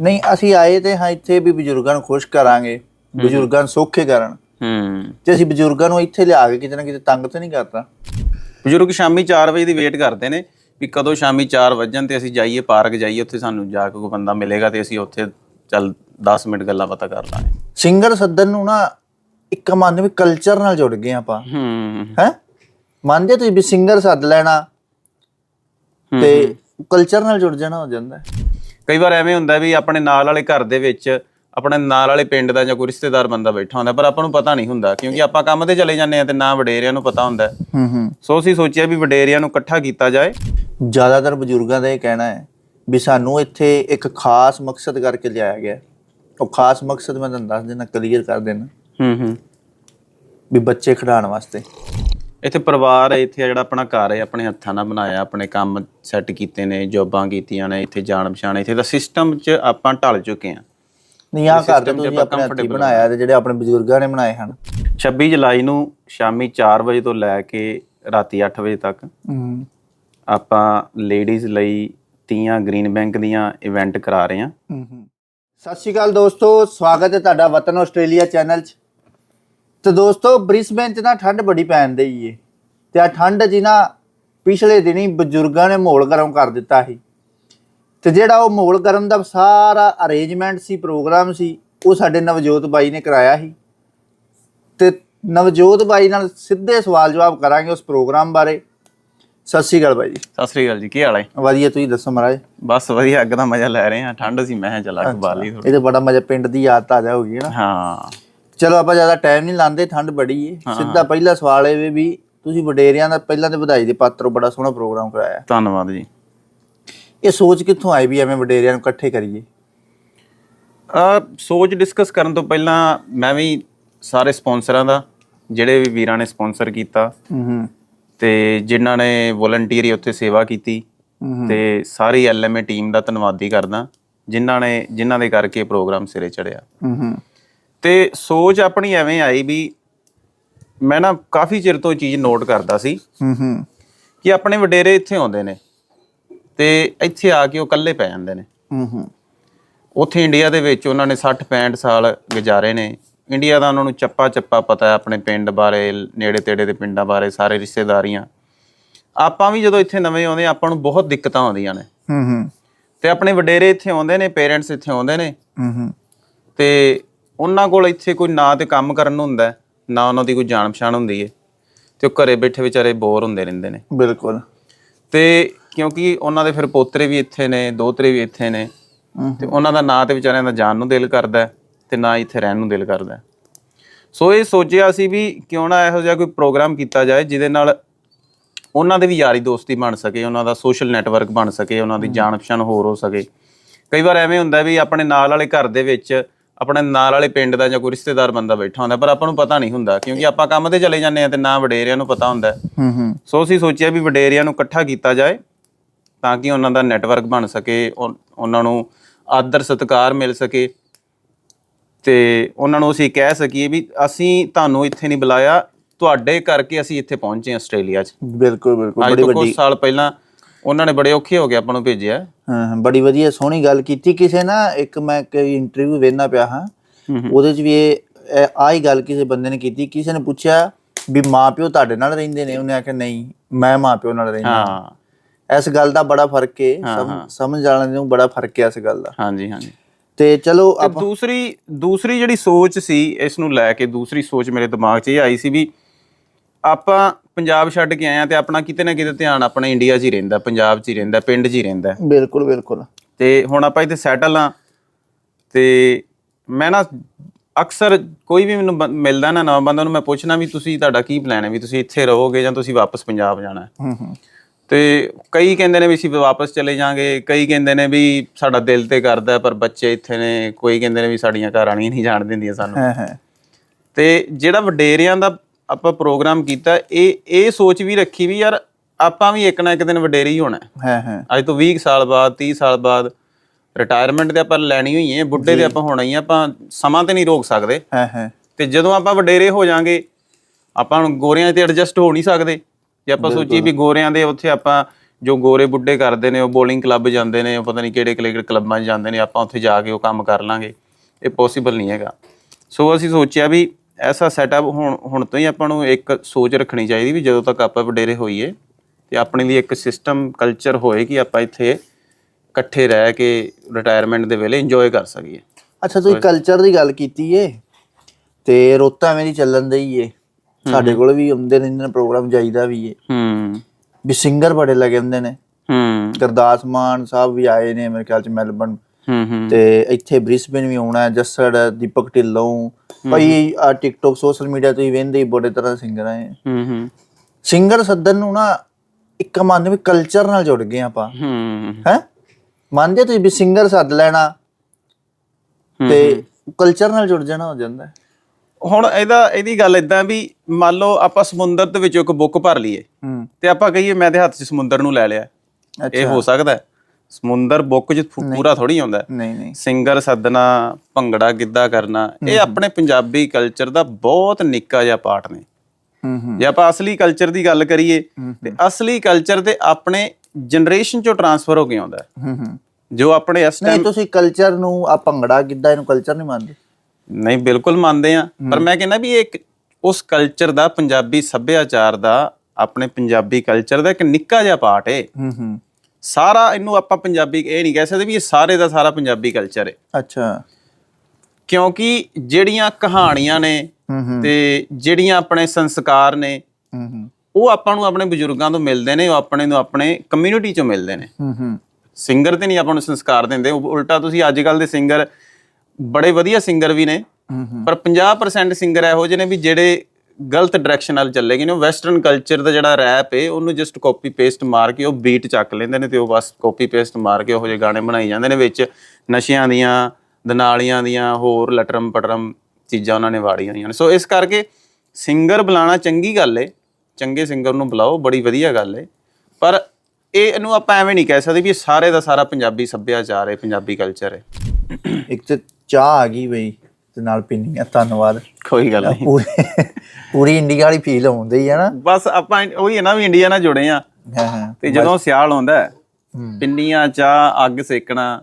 ਨਹੀਂ ਅਸੀਂ ਆਏ ਤੇ ਹਾਂ ਇੱਥੇ ਵੀ ਬਜ਼ੁਰਗਾਂ ਨੂੰ ਖੁਸ਼ ਕਰਾਂਗੇ ਬਜ਼ੁਰਗਾਂ ਨੂੰ ਸੌਖੇ ਕਰਨ। ਹੂੰ। ਤੇ ਅਸੀਂ ਬਜ਼ੁਰਗਾਂ ਨੂੰ ਇੱਥੇ ਲਿਆ ਕੇ ਕਿਤੇ ਨਾ ਕਿਤੇ ਤੰਗ ਤੇ ਨਹੀਂ ਕਰਤਾ। ਬਜ਼ੁਰਗ ਸ਼ਾਮੀ 4 ਵਜੇ ਦੀ ਵੇਟ ਕਰਦੇ ਨੇ ਵੀ ਕਦੋਂ ਸ਼ਾਮੀ 4 ਵਜਣ ਤੇ ਅਸੀਂ ਜਾਈਏ ਪਾਰਕ ਜਾਈਏ ਉੱਥੇ ਸਾਨੂੰ ਜਾ ਕੇ ਕੋਈ ਬੰਦਾ ਮਿਲੇਗਾ ਤੇ ਅਸੀਂ ਉੱਥੇ ਚੱਲ 10 ਮਿੰਟ ਗੱਲਾਂ ਬਾਤਾਂ ਕਰ ਲਾਂਗੇ। ਸਿੰਗਰ ਸੱਦਨ ਨੂੰ ਨਾ ਇੱਕ ਮੰਨ ਵੀ ਕਲਚਰ ਨਾਲ ਜੁੜ ਗਏ ਆਪਾਂ। ਹੂੰ। ਹੈ? ਮੰਨਦੇ ਤੁਸੀਂ ਵੀ ਸਿੰਗਰ ਸੱਦ ਲੈਣਾ ਤੇ ਕਲਚਰ ਨਾਲ ਜੁੜ ਜਾਣਾ ਹੋ ਜਾਂਦਾ। ਹੈ। ਕਈ ਵਾਰ ਐਵੇਂ ਹੁੰਦਾ ਵੀ ਆਪਣੇ ਨਾਲ ਵਾਲੇ ਘਰ ਦੇ ਵਿੱਚ ਆਪਣੇ ਨਾਲ ਵਾਲੇ ਪਿੰਡ ਦਾ ਜਾਂ ਕੋਈ ਰਿਸ਼ਤੇਦਾਰ ਬੰਦਾ ਬੈਠਾ ਹੁੰਦਾ ਪਰ ਆਪਾਂ ਨੂੰ ਪਤਾ ਨਹੀਂ ਹੁੰਦਾ ਕਿਉਂਕਿ ਆਪਾਂ ਕੰਮ ਤੇ ਚਲੇ ਜਾਂਦੇ ਆ ਤੇ ਨਾ ਵਡੇਰਿਆਂ ਨੂੰ ਪਤਾ ਹੁੰਦਾ। ਹੈ। ਹੂੰ। ਸੋ ਅਸੀਂ ਸੋਚਿਆ ਵੀ ਵਡੇਰਿਆਂ ਨੂੰ ਇਕੱਠਾ ਕੀਤਾ ਜਾਏ। ਜ਼ਿਆਦਾਤਰ ਬਜ਼ੁਰਗਾਂ ਦਾ ਇਹ ਕਹਿਣਾ ਹੈ ਵੀ ਸਾਨੂੰ ਇੱਥੇ ਇੱਕ ਖਾਸ ਮਕਸਦ ਕਰਕੇ ਲਿਆਇਆ ਗਿਆ। ਉਹ ਖਾਸ ਮਕਸਦ ਮੈਂ ਤੁਹਾਨੂੰ ਦੱਸ ਦੇਣਾ ਕਲੀਅਰ ਕਰ ਦੇਣਾ ਹੂੰ ਹੂੰ। ਵੀ ਬੱਚੇ ਖਿਡਾਉਣ ਵਾਸਤੇ। ਇੱਥੇ ਪਰਿਵਾਰ ਹੈ ਇੱਥੇ ਜਿਹੜਾ ਆਪਣਾ ਘਰ ਹੈ ਆਪਣੇ ਹੱਥਾਂ ਨਾਲ ਬਣਾਇਆ ਆਪਣੇ ਕੰਮ ਸੈੱਟ ਕੀਤੇ ਨੇ ਜੌਬਾਂ ਕੀਤੀਆਂ ਨੇ ਇੱਥੇ ਜਾਣ ਪਛਾਣ ਇੱਥੇ ਦਾ ਸਿਸਟਮ 'ਚ ਆਪਾਂ ਢਲ ਚੁੱਕੇ ਹਾਂ। ਨਹੀਂ ਆਹ ਘਰ ਤੇ ਤੁਸੀਂ ਆਪਾਂ ਆਪਣੇ ਹੱਥੀਂ ਬਣਾਇਆ ਤੇ ਜਿਹੜੇ ਆਪਣੇ ਬਜ਼ੁਰਗਾਂ ਨੇ ਬਣਾਏ ਹਨ। 26 ਜੁਲਾਈ ਨੂੰ ਸ਼ਾਮੀ 4 ਵਜੇ ਤੋਂ ਲੈ ਕੇ ਰਾਤੀ 8 ਵਜੇ ਤੱਕ ਹੂੰ। ਆਪਾਂ ਲੇਡੀਜ਼ ਲਈ ਤੀਆਂ ਗ੍ਰੀਨ ਬੈਂਕ ਦੀਆਂ ਇਵੈਂਟ ਕਰਾ ਰਹੇ ਹਾਂ ਹੂੰ। ਸਤਿ ਸ਼੍ਰੀ ਅਕਾਲ ਦੋਸਤੋ ਸਵਾਗਤ ਹੈ ਤੁਹਾਡਾ ਵਤਨ ਆਸਟ੍ਰੇਲੀਆ ਚੈਨਲ 'ਚ। ਤੇ ਦੋਸਤੋ ਬ੍ਰਿਸਬੇਨ 'ਚ ਨਾ ਠੰਡ ਬੜੀ ਪੈਣ ਡਈ ਏ। ਤੇ ਆ ਠੰਡ ਹੀ ਨਾ ਪਿਛਲੇ ਦਿਨੀ ਬਜ਼ੁਰਗਾਂ ਨੇ ਮਾਹੌਲ ਗਰਮ ਕਰ ਦਿੱਤਾ ਸੀ। ਤੇ ਜਿਹੜਾ ਉਹ ਮਾਹੌਲ ਗਰਮ ਦਾ ਸਾਰਾ ਅਰੇਂਜਮੈਂਟ ਸੀ ਪ੍ਰੋਗਰਾਮ ਸੀ ਉਹ ਸਾਡੇ ਨਵਜੋਤ ਬਾਈ ਨੇ ਕਰਾਇਆ ਸੀ। ਤੇ ਨਵਜੋਤ ਬਾਈ ਨਾਲ ਸਿੱਧੇ ਸਵਾਲ ਜਵਾਬ ਕਰਾਂਗੇ ਉਸ ਪ੍ਰੋਗਰਾਮ ਬਾਰੇ। ਸਤਿ ਸ਼੍ਰੀ ਅਕਾਲ ਬਾਈ ਜੀ। ਸਤਿ ਸ੍ਰੀ ਅਕਾਲ ਜੀ ਕੀ ਹਾਲ ਹੈ? ਵਧੀਆ ਤੁਸੀਂ ਦੱਸੋ ਮਹਾਰਾਜ? ਬਸ ਵਧੀਆ ਅੱਗ ਦਾ ਮਜ਼ਾ ਲੈ ਰਹੇ ਹਾਂ। ਠੰਡ ਸੀ ਮੈਂ ਚੱਲ ਅੱਗ ਬਾਲੀ ਥੋੜੀ ਇਹ ਤੇ ਬੜਾ ਮਜ਼ਾ ਪਿੰਡ ਦੀ ਯਾਦ ਤਾਜ਼ਾ ਹੋ ਗਈ ਹੈ ਨਾ। ਹਾਂ। ਚਲੋ ਆਪਾਂ ਜ਼ਿਆਦਾ ਟਾਈਮ ਨਹੀਂ ਲਾਉਂਦੇ ਠੰਡ ਬੜੀ ਏ ਸਿੱਧਾ ਪਹਿਲਾ ਸਵਾਲ ਇਹ ਵੀ ਤੁਸੀਂ ਵਡੇਰਿਆਂ ਦਾ ਪਹਿਲਾਂ ਤੇ ਵਧਾਈ ਦੇ ਪਾਤਰੋਂ ਬੜਾ ਸੋਹਣਾ ਪ੍ਰੋਗਰਾਮ ਕਰਾਇਆ। ਧੰਨਵਾਦ ਜੀ। ਇਹ ਸੋਚ ਕਿੱਥੋਂ ਆਈ ਵੀ ਐਵੇਂ ਵਡੇਰਿਆਂ ਨੂੰ ਇਕੱਠੇ ਕਰੀਏ? ਆ ਸੋਚ ਡਿਸਕਸ ਕਰਨ ਤੋਂ ਪਹਿਲਾਂ ਮੈਂ ਵੀ ਸਾਰੇ ਸਪਾਂਸਰਾਂ ਦਾ ਜਿਹੜੇ ਵੀ ਵੀਰਾਂ ਨੇ ਸਪਾਂਸਰ ਕੀਤਾ ਹੂੰ ਤੇ ਜਿਨ੍ਹਾਂ ਨੇ ਵੋਲੰਟੀਅਰੀ ਉੱਥੇ ਸੇਵਾ ਕੀਤੀ ਤੇ ਸਾਰੀ ਐਲਐਮਏ ਟੀਮ ਦਾ ਧੰਨਵਾਦੀ ਕਰਦਾ ਜਿਨ੍ਹਾਂ ਨੇ ਜਿਨ੍ਹਾਂ ਦੇ ਕਰਕੇ ਪ੍ਰੋਗਰਾਮ ਸਿਰੇ ਚੜਿਆ ਹੂੰ ਤੇ ਸੋਚ ਆਪਣੀ ਐਵੇਂ ਆਈ ਵੀ ਮੈਂ ਨਾ ਕਾਫੀ ਚਿਰ ਤੋਂ ਇਹ ਚੀਜ਼ ਨੋਟ ਕਰਦਾ ਸੀ। ਹੂੰ ਹੂੰ। ਕਿ ਆਪਣੇ ਵਡੇਰੇ ਇੱਥੇ ਆਉਂਦੇ ਨੇ ਤੇ ਇੱਥੇ ਆ ਕੇ ਉਹ ਇਕੱਲੇ ਪੈ ਜਾਂਦੇ ਨੇ। ਹੂੰ ਹੂੰ। ਉੱਥੇ ਇੰਡੀਆ ਦੇ ਵਿੱਚ ਉਹਨਾਂ ਨੇ 60 65 ਸਾਲ ਗੁਜ਼ਾਰੇ ਨੇ। ਇੰਡੀਆ ਦਾ ਉਹਨਾਂ ਨੂੰ ਚੱਪਾ ਚੱਪਾ ਪਤਾ ਹੈ ਆਪਣੇ ਪਿੰਡ ਬਾਰੇ ਨੇੜੇ ਤੇੜੇ ਦੇ ਪਿੰਡਾਂ ਬਾਰੇ ਸਾਰੇ ਰਿਸ਼ਤੇਦਾਰੀਆਂ। ਆਪਾਂ ਵੀ ਜਦੋਂ ਇੱਥੇ ਨਵੇਂ ਆਉਂਦੇ ਆਪਾਂ ਨੂੰ ਬਹੁਤ ਦਿੱਕਤਾਂ ਆਉਂਦੀਆਂ ਨੇ। ਹੂੰ ਹੂੰ। ਤੇ ਆਪਣੇ ਵਡੇਰੇ ਇੱਥੇ ਆਉਂਦੇ ਨੇ ਪੇਰੈਂਟਸ ਇੱਥੇ ਆਉਂਦੇ ਨੇ। ਹੂੰ ਹੂੰ। ਤੇ ਉਹਨਾਂ ਕੋਲ ਇੱਥੇ ਕੋਈ ਨਾ ਤੇ ਕੰਮ ਕਰਨ ਨੂੰ ਹੁੰਦਾ ਹੈ, ਨਾ ਉਹਨਾਂ ਦੀ ਕੋਈ ਜਾਣ ਪਛਾਣ ਹੁੰਦੀ ਹੈ ਤੇ ਉਹ ਘਰੇ ਬੈਠੇ ਵਿਚਾਰੇ ਬੋਰ ਹੁੰਦੇ ਰਹਿੰਦੇ ਨੇ। ਬਿਲਕੁਲ। ਤੇ ਕਿਉਂਕਿ ਉਹਨਾਂ ਦੇ ਫਿਰ ਪੋਤਰੇ ਵੀ ਇੱਥੇ ਨੇ ਦੋਤਰੇ ਵੀ ਇੱਥੇ ਨੇ ਤੇ ਉਹਨਾਂ ਦਾ ਨਾਂ ਤੇ ਵਿਚਾਰਿਆਂ ਦਾ ਜਾਣ ਨੂੰ ਦਿਲ ਕਰਦਾ ਤੇ ਨਾ ਇੱਥੇ ਰਹਿਣ ਨੂੰ ਦਿਲ ਕਰਦਾ। ਸੋ ਇਹ ਸੋਚਿਆ ਸੀ ਵੀ ਕਿਉਂ ਨਾ ਇਹੋ ਜਿਹਾ ਕੋਈ ਪ੍ਰੋਗਰਾਮ ਕੀਤਾ ਜਾਏ ਜਿਹਦੇ ਨਾਲ ਉਹਨਾਂ ਦੇ ਵੀ ਯਾਰੀ ਦੋਸਤੀ ਬਣ ਸਕੇ ਉਹਨਾਂ ਦਾ ਸੋਸ਼ਲ ਨੈਟਵਰਕ ਬਣ ਸਕੇ ਉਹਨਾਂ ਦੀ ਜਾਣ ਪਛਾਣ ਹੋਰ ਹੋ ਸਕੇ। ਕਈ ਵਾਰ ਐਵੇਂ ਹੁੰਦਾ ਵੀ ਆਪਣੇ ਨਾਲ ਵਾਲੇ ਘਰ ਦੇ ਵਿੱਚ ਆਪਣੇ ਨਾਲ ਵਾਲੇ ਪਿੰਡ ਦਾ ਜਾਂ ਕੋਈ ਰਿਸ਼ਤੇਦਾਰ ਬੰਦਾ ਬੈਠਾ ਹੁੰਦਾ ਪਰ ਆਪਾਂ ਨੂੰ ਪਤਾ ਨਹੀਂ ਹੁੰਦਾ ਕਿਉਂਕਿ ਆਪਾਂ ਕੰਮ ਤੇ ਚਲੇ ਜਾਂਦੇ ਆ ਤੇ ਨਾ ਵਡੇਰਿਆਂ ਨੂੰ ਪਤਾ ਹੁੰਦਾ। ਹੈ। ਹੂੰ। ਸੋ ਅਸੀਂ ਸੋਚਿਆ ਵੀ ਵਡੇਰਿਆਂ ਨੂੰ ਇਕੱਠਾ ਕੀਤਾ ਜਾਏ ਤਾਂ ਕਿ ਉਹਨਾਂ ਦਾ ਨੈਟਵਰਕ ਬਣ ਸਕੇ ਉਹ- ਉਹਨਾਂ ਨੂੰ ਆਦਰ ਸਤਿਕਾਰ ਮਿਲ ਸਕੇ। ਤੇ ਉਹਨਾਂ ਨੂੰ ਅਸੀਂ ਕਹਿ ਸਕੀਏ ਵੀ ਅਸੀਂ ਤੁਹਾਨੂੰ ਇੱਥੇ ਨਹੀਂ ਬੁਲਾਇਆ ਤੁਹਾਡੇ ਕਰਕੇ ਅਸੀਂ ਇੱਥੇ ਪਹੁੰਚੇ ਆਸਟ੍ਰੇਲੀਆ 'ਚ। ਬਿਲਕੁਲ ਬਿਲਕੁਲ। ਬੜੀ ਕੁਝ ਵੱਡੀ ਸਾਲ ਪਹਿਲਾਂ ਉਹਨਾਂ ਨੇ ਬੜੇ ਔਖੇ ਹੋ ਕੇ ਆਪਾਂ ਨੂੰ ਭੇਜਿਆ। ਹਾਂ ਹਾਂ, ਬੜੀ ਵਧੀਆ ਸੋਹਣੀ ਗੱਲ ਕੀਤੀ। ਕਿਸੇ ਨਾ ਇੱਕ ਮੈਂ ਕੋਈ ਇੰਟਰਵਿਊ ਵੇਖਣਾ ਪਿਆ ਹਾਂ। ਉਹਦੇ 'ਚ ਵੀ ਇਹ ਇਹ ਆਹੀ ਗੱਲ ਕਿਸੇ ਬੰਦੇ ਨੇ ਕੀਤੀ। ਕਿਸੇ ਨੇ ਪੁੱਛਿਆ ਵੀ ਮਾਪਿਓ ਤੁਹਾਡੇ ਨਾਲ ਰਹਿੰਦੇ ਨੇ? ਉਹਨੇ ਆਖਿਆ ਨਹੀਂ ਮੈਂ ਮਾਪਿਓ ਨਾਲ ਰਹਿੰਦਾ ਹਾਂ। ਇਸ ਗੱਲ ਦਾ ਬੜਾ ਫ਼ਰਕ ਹੈ ਸਮ- ਸਮਝ ਵਾਲਿਆਂ ਨੂੰ ਬੜਾ ਫ਼ਰਕ ਹੈ ਇਸ ਗੱਲ ਦਾ। ਹਾਂਜੀ ਹਾਂਜੀ। ਤੇ ਚਲੋ ਤੇ ਆਪਾਂ ਦੂਸਰੀ ਦੂਸਰੀ ਜਿਹੜੀ ਸੋਚ ਸੀ ਇਸ ਨੂੰ ਲੈ ਕੇ ਦੂਸਰੀ ਸੋਚ ਮੇਰੇ ਦਿਮਾਗ 'ਚ ਇਹ ਆਈ ਸੀ ਵੀ ਆਪਾਂ ਪੰਜਾਬ ਛੱਡ ਕੇ ਆਏ ਆ ਤੇ ਆਪਣਾ ਕਿਤੇ ਨਾ ਕਿਤੇ ਧਿਆਨ ਆਪਣੇ ਇੰਡੀਆ 'ਚ ਹੀ ਰਹਿੰਦਾ ਪੰਜਾਬ 'ਚ ਹੀ ਰਹਿੰਦਾ ਪਿੰਡ 'ਚ ਹੀ ਰਹਿੰਦਾ। ਬਿਲਕੁਲ ਬਿਲਕੁਲ। ਤੇ ਹੁਣ ਆਪਾਂ ਇੱਥੇ ਸੈਟਲ ਆ ਤੇ ਮੈਂ ਨਾ ਅਕਸਰ ਕੋਈ ਵੀ ਮੈਨੂੰ ਮਿਲਦਾ ਨਾ ਨਵਾਂ ਬੰਦਾ ਨੂੰ ਮੈਂ ਪੁੱਛਣਾ ਵੀ ਤੁਸੀਂ ਤੁਹਾਡਾ ਕੀ ਪਲਾਨ ਹੈ? ਵੀ ਤੁਸੀਂ ਇੱਥੇ ਰਹੋਗੇ ਜਾਂ ਤੁਸੀਂ ਵਾਪਸ ਪੰਜਾਬ ਜਾਣਾ ਹੈ? ਤੇ ਕਈ ਕਹਿੰਦੇ ਨੇ ਵੀ ਅਸੀਂ ਵਾਪਸ ਚਲੇ ਜਾਾਂਗੇ ਕਈ ਕਹਿੰਦੇ ਨੇ ਵੀ ਸਾਡਾ ਦਿਲ ਤੇ ਕਰਦਾ ਪਰ ਬੱਚੇ ਇੱਥੇ ਨੇ ਕੋਈ ਕਹਿੰਦੇ ਨੇ ਵੀ ਸਾਡੀਆਂ ਘਰ ਵਾਲੀਆਂ ਨਹੀਂ ਜਾਣ ਦਿੰਦੀਆਂ ਸਾਨੂੰ। ਹਾਂ ਹਾਂ। ਤੇ ਜਿਹੜਾ ਵਡੇਰਿਆਂ ਦਾ ਆਪਾਂ ਪ੍ਰੋਗਰਾਮ ਕੀਤਾ ਇਹ ਇਹ ਸੋਚ ਵੀ ਰੱਖੀ ਵੀ ਯਾਰ ਆਪਾਂ ਵੀ ਇੱਕ ਨਾ ਇੱਕ ਦਿਨ ਵਡੇਰੇ ਹੀ ਹੋਣਾ ਹੈ। ਹਾਂ ਹਾਂ। ਅੱਜ ਤੋਂ 20 ਸਾਲ ਬਾਅਦ 30 ਸਾਲ ਬਾਅਦ ਰਿਟਾਇਰਮੈਂਟ ਤੇ ਆਪਾਂ ਲੈਣੀ ਹੋਈ ਹੈ ਬੁੱਢੇ ਤੇ ਆਪਾਂ ਹੋਣਾ ਹੀ ਆਪਾਂ ਸਮਾਂ ਤੇ ਨਹੀਂ ਰੋਕ ਸਕਦੇ। ਹਾਂ ਹਾਂ। ਤੇ ਜਦੋਂ ਆਪਾਂ ਵਡੇਰੇ ਹੋ ਜਾਾਂਗੇ ਆਪਾਂ ਹੁਣ ਗੋਰਿਆਂ ਤੇ ਐਡਜਸਟ ਹੋ ਨਹੀਂ ਸਕਦੇ। ਜੇ ਆਪਾਂ ਸੋਚੀਏ ਵੀ ਗੋਰਿਆਂ ਦੇ ਉੱਥੇ ਆਪਾਂ ਜੋ ਗੋਰੇ ਬੁੱਢੇ ਕਰਦੇ ਨੇ ਉਹ ਬੋਲਿੰਗ ਕਲੱਬ ਜਾਂਦੇ ਨੇ ਉਹ ਪਤਾ ਨਹੀਂ ਕਿਹੜੇ ਕਿਹੜੇ ਕਲੱਬਾਂ 'ਚ ਜਾਂਦੇ ਨੇ ਆਪਾਂ ਉੱਥੇ ਜਾ ਕੇ ਉਹ ਕੰਮ ਕਰ ਲਾਂਗੇ। ਇਹ ਪੋਸੀਬਲ ਨਹੀਂ ਹੈਗਾ। ਸੋ ਅਸੀਂ ਸੋਚਿਆ ਵੀ ਐਸਾ ਸੈਟਅਪ ਹੁਣ ਹੁਣ ਤੋਂ ਹੀ ਆਪਾਂ ਨੂੰ ਇੱਕ ਸੋਚ ਰੱਖਣੀ ਚਾਹੀਦੀ ਵੀ ਜਦੋਂ ਤੱਕ ਆਪਾਂ ਵਡੇਰੇ ਹੋਈਏ ਤੇ ਆਪਣੇ ਲਈ ਇੱਕ ਸਿਸਟਮ ਕਲਚਰ ਹੋਏ ਕਿ ਆਪਾਂ ਇੱਥੇ ਇਕੱਠੇ ਰਹਿ ਕੇ ਰਿਟਾਇਰਮੈਂਟ ਦੇ ਵੇਲੇ ਇੰਜੋਏ ਕਰ ਸਕੀਏ। ਅੱਛਾ ਤੁਸੀਂ ਕਲਚਰ ਦੀ ਗੱਲ ਕੀਤੀ ਏ ਤੇ ਰੋਤਾ ਐਵੇਂ ਦੀ ਚੱਲਣ ਦਈ ਏ। ਸਾਡੇ ਕੋਲ ਵੀ ਹੁੰਦੇ ਨੇ ਇਹਨਾਂ ਪ੍ਰੋਗਰਾਮ ਜਾਈਦਾ ਵੀ ਏ। ਹੂੰ। ਵੀ ਸਿੰਗਰ ਬੜੇ ਲੱਗੇ ਹੁੰਦੇ ਨੇ। ਹੂੰ। ਗੁਰਦਾਸ ਮਾਨ ਸਾਹਿਬ ਵੀ ਆਏ ਨੇ ਮੇਰੇ ਖਿਆਲ ਚ ਮੈਲਬਨ ਹੂੰ ਹੂੰ। ਤੇ ਇੱਥੇ ਬ੍ਰਿਸਬਨ ਵੀ ਆਉਣਾ ਜੱਸੜ ਦੀਪਕ ਢਿੱਲੋਂ। ਭਾਈ ਆ ਟਿਕਟੋਕ ਸੋਸ਼ਲ ਮੀਡੀਆ ਤੋਂ ਹੀ ਵੇਂਦੇ ਹੀ ਬੜੇ ਤਰ੍ਹਾਂ ਸਿੰਗਰ ਆਏ। ਹੂੰ ਹੂੰ। ਸਿੰਗਰ ਸੱਦਨ ਨੂੰ ਨਾ ਇੱਕ ਮੰਨ ਵੀ ਕਲਚਰ ਨਾਲ ਜੁੜ ਗਏ ਆਪਾਂ। ਹੂੰ। ਹੈ? ਮੰਨਦੇ ਤੁਸੀਂ ਵੀ ਸਿੰਗਰ ਸੱਦ ਲੈਣਾ ਤੇ ਕਲਚਰ ਨਾਲ ਜੁੜ ਜਾਣਾ ਹੋ ਜਾਂਦਾ। ਹੁਣ ਇਹਦਾ ਇਹਦੀ ਗੱਲ ਇਦਾਂ ਵੀ ਮੰਨ ਲਓ ਆਪਾਂ ਸਮੁੰਦਰ ਦੇ ਵਿੱਚੋਂ ਇੱਕ ਬੁੱਕ ਭਰ ਲਈਏ ਤੇ ਆਪਾਂ ਕਹੀਏ ਮੈਂ ਦੇ ਹੱਥ 'ਚ ਸਮੁੰਦਰ ਨੂੰ ਲੈ ਲਿਆ। ਇਹ ਹੋ ਸਕਦਾ। ਹੈ? ਸਮੁੰਦਰ ਬੁੱਕ 'ਚ ਪੂਰਾ ਥੋੜੀ ਆਉਂਦਾ ਹੈ। ਨਹੀਂ ਨਹੀਂ। ਸਿੰਗਰ ਸੱਦਣਾ ਭੰਗੜਾ ਗਿੱਧਾ ਕਰਨਾ ਇਹ ਆਪਣੇ ਪੰਜਾਬੀ ਕਲਚਰ ਦਾ ਬਹੁਤ ਨਿੱਕਾ ਜਿਹਾ ਪਾਰਟ ਨੇ। ਹੂੰ ਹੂੰ। ਜੇ ਆਪਾਂ ਅਸਲੀ ਕਲਚਰ ਦੀ ਗੱਲ ਕਰੀਏ ਤੇ ਅਸਲੀ ਕਲਚਰ ਤੇ ਆਪਣੇ ਜਨਰੇਸ਼ਨ ਚੋਂ ਟਰਾਂਸਫਰ ਹੋ ਕੇ ਆਉਂਦਾ ਹੈ। ਹੂੰ ਹੂੰ। ਜੋ ਆਪਣੇ ਇਸ ਨਹੀਂ ਟਾਈਮ ਤੁਸੀਂ ਕਲਚਰ ਨੂੰ ਆ ਭੰਗੜਾ ਕਿੱਦਾਂ ਇਹਨੂੰ ਕਲਚਰ ਨਹੀਂ ਮੰਨਦੇ? ਨਹੀਂ ਬਿਲਕੁਲ ਮੰਨਦੇ ਆ ਪਰ ਮੈਂ ਕਹਿੰਦਾ ਵੀ ਇਹ ਇੱਕ ਉਸ ਕਲਚਰ ਦਾ ਪੰਜਾਬੀ ਸੱਭਿਆਚਾਰ ਦਾ ਆਪਣੇ ਪੰਜਾਬੀ ਕਲਚਰ ਦਾ ਇੱਕ ਨਿੱਕਾ ਜਿਹਾ ਪਾਰਟ ਹੈ। ਹੂੰ ਹੂੰ। ਸਾਰਾ ਇਹਨੂੰ ਆਪਾਂ ਪੰਜਾਬੀ ਇਹ ਨਹੀਂ ਕਹਿ ਸਕਦੇ ਵੀ ਇਹ ਸਾਰੇ ਦਾ ਸਾਰਾ ਪੰਜਾਬੀ ਕਲਚਰ ਹੈ ਅੱਛਾ। ਕਿਉਂਕਿ ਜਿਹੜੀਆਂ ਕਹਾਣੀਆਂ ਨੇ ਤੇ ਜਿਹੜੀਆਂ ਆਪਣੇ ਸੰਸਕਾਰ ਨੇ ਉਹ ਆਪਾਂ ਨੂੰ ਆਪਣੇ ਬਜ਼ੁਰਗਾਂ ਤੋਂ ਮਿਲਦੇ ਨੇ ਉਹ ਆਪਣੇ ਨੂੰ ਆਪਣੇ ਕਮਿਊਨਿਟੀ ਚੋਂ ਮਿਲਦੇ ਨੇ। ਸਿੰਗਰ ਤੇ ਨਹੀਂ ਆਪਾਂ ਨੂੰ ਸੰਸਕਾਰ ਦਿੰਦੇ ਉਲਟਾ ਤੁਸੀਂ ਅੱਜ ਕੱਲ ਦੇ ਸਿੰਗਰ ਬੜੇ ਵਧੀਆ ਸਿੰਗਰ ਵੀ ਨੇ ਪਰ 50% ਸਿੰਗਰ ਇਹੋ ਜਿਹੇ ਨੇ ਵੀ ਜਿਹੜੇ ਗਲਤ ਡਾਇਰੈਕਸ਼ਨ ਨਾਲ ਚੱਲੇ ਗਏ ਨੇ। ਉਹ ਵੈਸਟਰਨ ਕਲਚਰ ਦਾ ਜਿਹੜਾ ਰੈਪ ਏ, ਉਹਨੂੰ ਜਸਟ ਕਾਪੀ ਪੇਸਟ ਮਾਰ ਕੇ ਉਹ ਬੀਟ ਚੱਕ ਲੈਂਦੇ ਨੇ ਤੇ ਉਹ ਬਸ ਕਾਪੀ ਪੇਸਟ ਮਾਰ ਕੇ ਉਹੋ ਜਿਹੇ ਗਾਣੇ ਬਣਾਈ ਜਾਂਦੇ ਨੇ ਵਿੱਚ। ਨਸ਼ਿਆਂ ਦੀਆਂ, ਦਨਾਲੀਆਂ ਦੀਆਂ, ਹੋਰ ਲਟਰਮ ਪਟਰਮ ਚੀਜ਼ਾਂ ਉਹਨਾਂ ਨੇ ਵਾੜੀਆਂ ਹੋਈਆਂ ਨੇ। ਸੋ ਇਸ ਕਰਕੇ ਸਿੰਗਰ ਬੁਲਾਣਾ ਚੰਗੀ ਗੱਲ ਏ। ਚੰਗੇ ਸਿੰਗਰ ਨੂੰ ਬੁਲਾਓ, ਬੜੀ ਵਧੀਆ ਗੱਲ ਏ। ਪਰ ਇਹ ਇਹਨੂੰ ਆਪਾਂ ਐਵੇਂ ਨਹੀਂ ਕਹਿ ਸਕਦੇ ਵੀ ਇਹ ਸਾਰੇ ਦਾ ਸਾਰਾ ਪੰਜਾਬੀ ਸੱਭਿਆਚਾਰ ਹੈ ਪੰਜਾਬੀ ਕਲਚਰ ਹੈ ਇੱਕ ਤੇ ਚਾਹ ਆ ਗਈ ਬਈ। ਤੇ ਨਾਲ ਪੀਣੀ ਆ ਧੰਨਵਾਦ। ਕੋਈ ਗੱਲ ਨਹੀਂ। ਪੂਰੀ ਪੂਰੀ ਇੰਡੀਆ ਵਾਲੀ ਫੀਲ ਹੁੰਦੀ ਹੀ ਨਾ। ਬਸ ਆਪਾਂ ਉਹੀ ਹੈ ਨਾ ਵੀ ਇੰਡੀਆ ਨਾਲ ਜੁੜੇ ਆ ਹਾਂ ਹਾਂ। ਤੇ ਜਦੋਂ ਸਿਆਲ ਆਉਂਦਾ। ਪਿੰਨੀਆਂ ਚਾਹ ਅੱਗ ਸੇਕਣਾ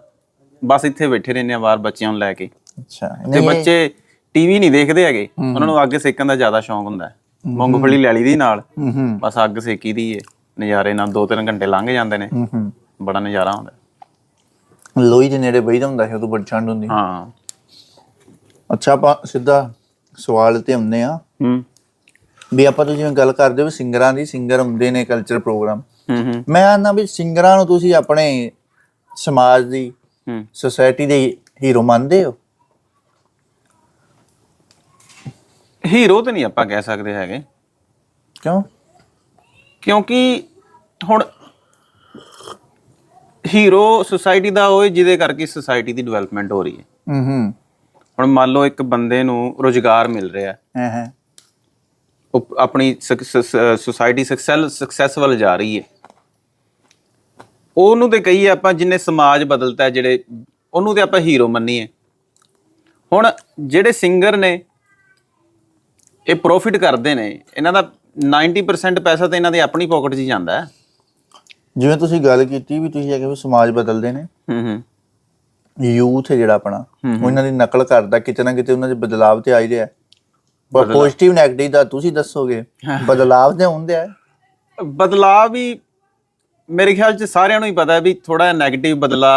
ਬਸ ਇੱਥੇ ਬੈਠੇ ਰਹਿੰਦੇ ਆ ਬਾਹਰ ਬੱਚਿਆਂ ਨੂੰ ਲੈ ਕੇ। ਅੱਛਾ ਤੇ ਬੱਚੇ ਟੀਵੀ ਨਹੀਂ ਦੇਖਦੇ ਹੈਗੇ ਉਹਨਾਂ ਨੂੰ ਅੱਗ ਸੇਕਣ ਦਾ ਜ਼ਿਆਦਾ ਸ਼ੌਂਕ ਹੁੰਦਾ ਹੈ। ਮੂੰਗਫਲੀ ਲੈ ਲਈ ਦੀ ਨਾਲ ਬਸ ਅੱਗ ਸੇਕੀ ਦੀ ਏ। ਨਜ਼ਾਰੇ ਨਾਲ 2-3 ਘੰਟੇ ਲੰਘ ਜਾਂਦੇ ਨੇ। ਬੜਾ ਨਜ਼ਾਰਾ ਹੁੰਦਾ ਲੋਈ ਦੇ ਨੇੜੇ ਬਈਦਾ ਹੁੰਦਾ ਸੀ ਉਦੋਂ ਬੜੀ ਠੰਡ ਹੁੰਦੀ ਹਾਂ। ਅੱਛਾ ਆਪਾਂ ਸਿੱਧਾ ਸਵਾਲ ਤੇ ਹੁੰਨੇ ਆ ਹੂੰ। ਵੀ ਆਪਾਂ ਤੋਂ ਜਿਵੇਂ ਗੱਲ ਕਰਦੇ ਹੋ ਸਿੰਗਰਾਂ ਦੀ ਸਿੰਗਰ ਹੁੰਦੇ ਨੇ ਕਲਚਰ ਪ੍ਰੋਗਰਾਮ ਹੂੰ ਮੈਂ ਆਨਾ ਵੀ ਸਿੰਗਰਾਂ ਨੂੰ ਤੁਸੀਂ ਆਪਣੇ ਸਮਾਜ ਦੀ ਹੂੰ। ਸੋਸਾਇਟੀ ਦੇ ਹੀਰੋ ਮੰਨਦੇ ਹੋ? ਹੀਰੋ ਤੇ ਨਹੀਂ ਆਪਾਂ ਕਹਿ ਸਕਦੇ ਹੈਗੇ। ਕਿਉਂ? ਕਿਉਂਕਿ ਹੁਣ ਹੀਰੋ ਸੁਸਾਇਟੀ ਦਾ ਉਹ ਹੈ ਜਿਹਦੇ ਕਰਕੇ ਸੁਸਾਇਟੀ ਦੀ ਡਿਵੈਲਪਮੈਂਟ ਹੋ ਰਹੀ ਹੈ। ਹੂੰ ਹੂੰ। ਹੁਣ ਮੰਨ ਲਓ ਇੱਕ ਬੰਦੇ ਨੂੰ ਰੋਜ਼ਗਾਰ ਮਿਲ ਰਿਹਾ ਹੈ। ਹਾਂ ਹਾਂ। ਉਹ ਆਪਣੀ ਸੁਸਾਇਟੀ ਸਕਸੈਸ ਸਕਸੈਸਫੁਲ ਜਾ ਰਹੀ ਹੈ। ਉਹਨੂੰ ਤੇ ਕਹੀਏ ਆਪਾਂ ਜਿਨੇ ਸਮਾਜ ਬਦਲਤਾ ਜਿਹੜੇ ਉਹਨੂੰ ਤੇ ਆਪਾਂ ਹੀਰੋ ਮੰਨੀਏ। ਹੁਣ ਜਿਹੜੇ ਸਿੰਗਰ ਨੇ ਇਹ ਪ੍ਰੋਫਿਟ ਕਰਦੇ ਨੇ ਇਹਨਾਂ ਦਾ 90% ਪੈਸਾ ਤਾਂ ਇਹਨਾਂ ਦੀ ਆਪਣੀ ਪਾਕਟ 'ਚ ਹੀ ਜਾਂਦਾ ਹੈ। ਜਿਵੇਂ ਤੁਸੀਂ ਗੱਲ ਕੀਤੀ ਵੀ ਤੁਸੀਂ ਹੈਗੇ ਵੀ ਸਮਾਜ ਬਦਲਦੇ ਨੇ। ਹੂੰ ਹੂੰ। ਯੂਥ ਹੈ ਜਿਹੜਾ ਆਪਣਾ ਉਹ ਇਹਨਾਂ ਦੀ ਨਕਲ ਕਰਦਾ ਕਿਤੇ ਨਾ ਕਿਤੇ ਉਹਨਾਂ ਦੇ ਬਦਲਾਵ ਤੇ ਆ ਹੀ ਰਿਹਾ। ਪਰ ਪੋਜ਼ਿਟਿਵ ਨੈਗੇਟਿਵ ਦਾ ਤੁਸੀਂ ਦੱਸੋਗੇ ਬਦਲਾਵ ਤੇ ਹੁੰਦੇ ਆ। ਬਦਲਾਅ ਵੀ ਮੇਰੇ ਖਿਆਲ 'ਚ ਸਾਰਿਆਂ ਨੂੰ ਹੀ ਪਤਾ ਹੈ ਵੀ ਥੋੜਾ ਨੈਗੇਟਿਵ ਬਦਲਾ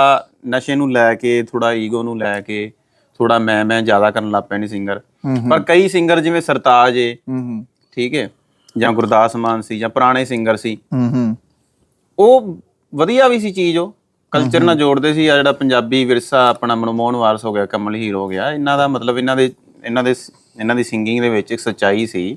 ਨਸ਼ੇ ਨੂੰ ਲੈ ਕੇ ਥੋੜਾ ਈਗੋ ਨੂੰ ਲੈ ਕੇ ਥੋੜਾ ਮੈਂ ਮੈਂ ਜ਼ਿਆਦਾ ਕਰਨ ਲੱਗ ਪਏ ਨੇ ਸਿੰਗਰ ਪਰ ਕਈ ਸਿੰਗਰ ਜਿਵੇਂ ਸਰਤਾਜ ਏ ਠੀਕ ਹੈ ਜਾਂ ਗੁਰਦਾਸ ਮਾਨ ਸੀ ਜਾਂ ਪੁਰਾਣੇ ਸਿੰਗਰ ਸੀ। ਉਹ ਵਧੀਆ ਵੀ ਸੀ ਚੀਜ਼ ਉਹ। ਕਲਚਰ ਨਾਲ ਜੋੜਦੇ ਸੀ ਆ ਜਿਹੜਾ ਪੰਜਾਬੀ ਵਿਰਸਾ ਆਪਣਾ ਮਨਮੋਹਨ ਵਾਰਸ ਹੋ ਗਿਆ ਕਮਲ ਹੀਰ ਹੋ ਗਿਆ ਇਹਨਾਂ ਦਾ ਮਤਲਬ ਇਹਨਾਂ ਦੇ ਇਹਨਾਂ ਦੇ ਇਹਨਾਂ ਦੀ ਸਿੰਗਿੰਗ ਦੇ ਵਿੱਚ ਇੱਕ ਸੱਚਾਈ ਸੀ।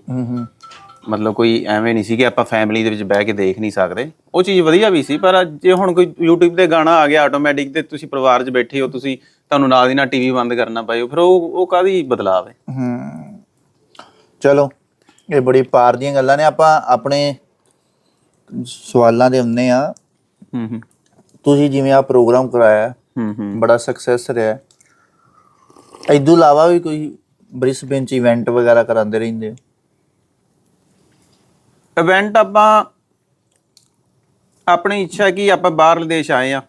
ਮਤਲਬ ਕੋਈ ਐਵੇਂ ਨਹੀਂ ਸੀ ਕਿ ਆਪਾਂ ਫੈਮਿਲੀ ਦੇ ਵਿੱਚ ਬਹਿ ਕੇ ਦੇਖ ਨਹੀਂ ਸਕਦੇ। ਉਹ ਚੀਜ਼ ਵਧੀਆ ਵੀ ਸੀ ਪਰ ਜੇ ਹੁਣ ਕੋਈ YouTube ਤੇ ਗਾਣਾ ਆ ਗਿਆ ਆਟੋਮੈਟਿਕ ਤੇ ਤੁਸੀਂ ਪਰਿਵਾਰ 'ਚ ਬੈਠੇ ਹੋ ਤੁਸੀਂ ਤੁਹਾਨੂੰ ਨਾਲ ਦੀ ਨਾਲ ਟੀਵੀ ਬੰਦ ਕਰਨਾ ਪਏ ਫਿਰ ਉਹ ਉਹ ਕਾਦੀ ਬਦਲਾਵ ਹੈ? ਹੂੰ ਚਲੋ ਇਹ ਬੜੀ ਪਾਰ ਦੀਆਂ ਗੱਲਾਂ ਨੇ। ਆਪਾਂ ਆਪਣੇ ਸਵਾਲਾਂ ਦੇ ਹੁੰਨੇ ਆ। ਹੂੰ ਹੂੰ ਤੁਸੀਂ ਜਿਵੇਂ ਆ ਪ੍ਰੋਗਰਾਮ ਕਰਾਇਆ ਹੂੰ ਹੂੰ। ਬੜਾ ਸਕਸੈਸ ਰਿਹਾ। ਇਦੋਂ ਇਲਾਵਾ ਵੀ ਕੋਈ ਬ੍ਰਿਸਬੇਨ ਚ ਇਵੈਂਟ ਵਗੈਰਾ ਕਰਾਉਂਦੇ ਰਹਿੰਦੇ ਹੋ? ਇਵੈਂਟ ਆਪਾਂ ਆਪਣੀ ਇੱਛਾ ਕਿ ਆਪਾਂ ਬਾਹਰਲੇ ਦੇਸ਼ ਆਏ ਆ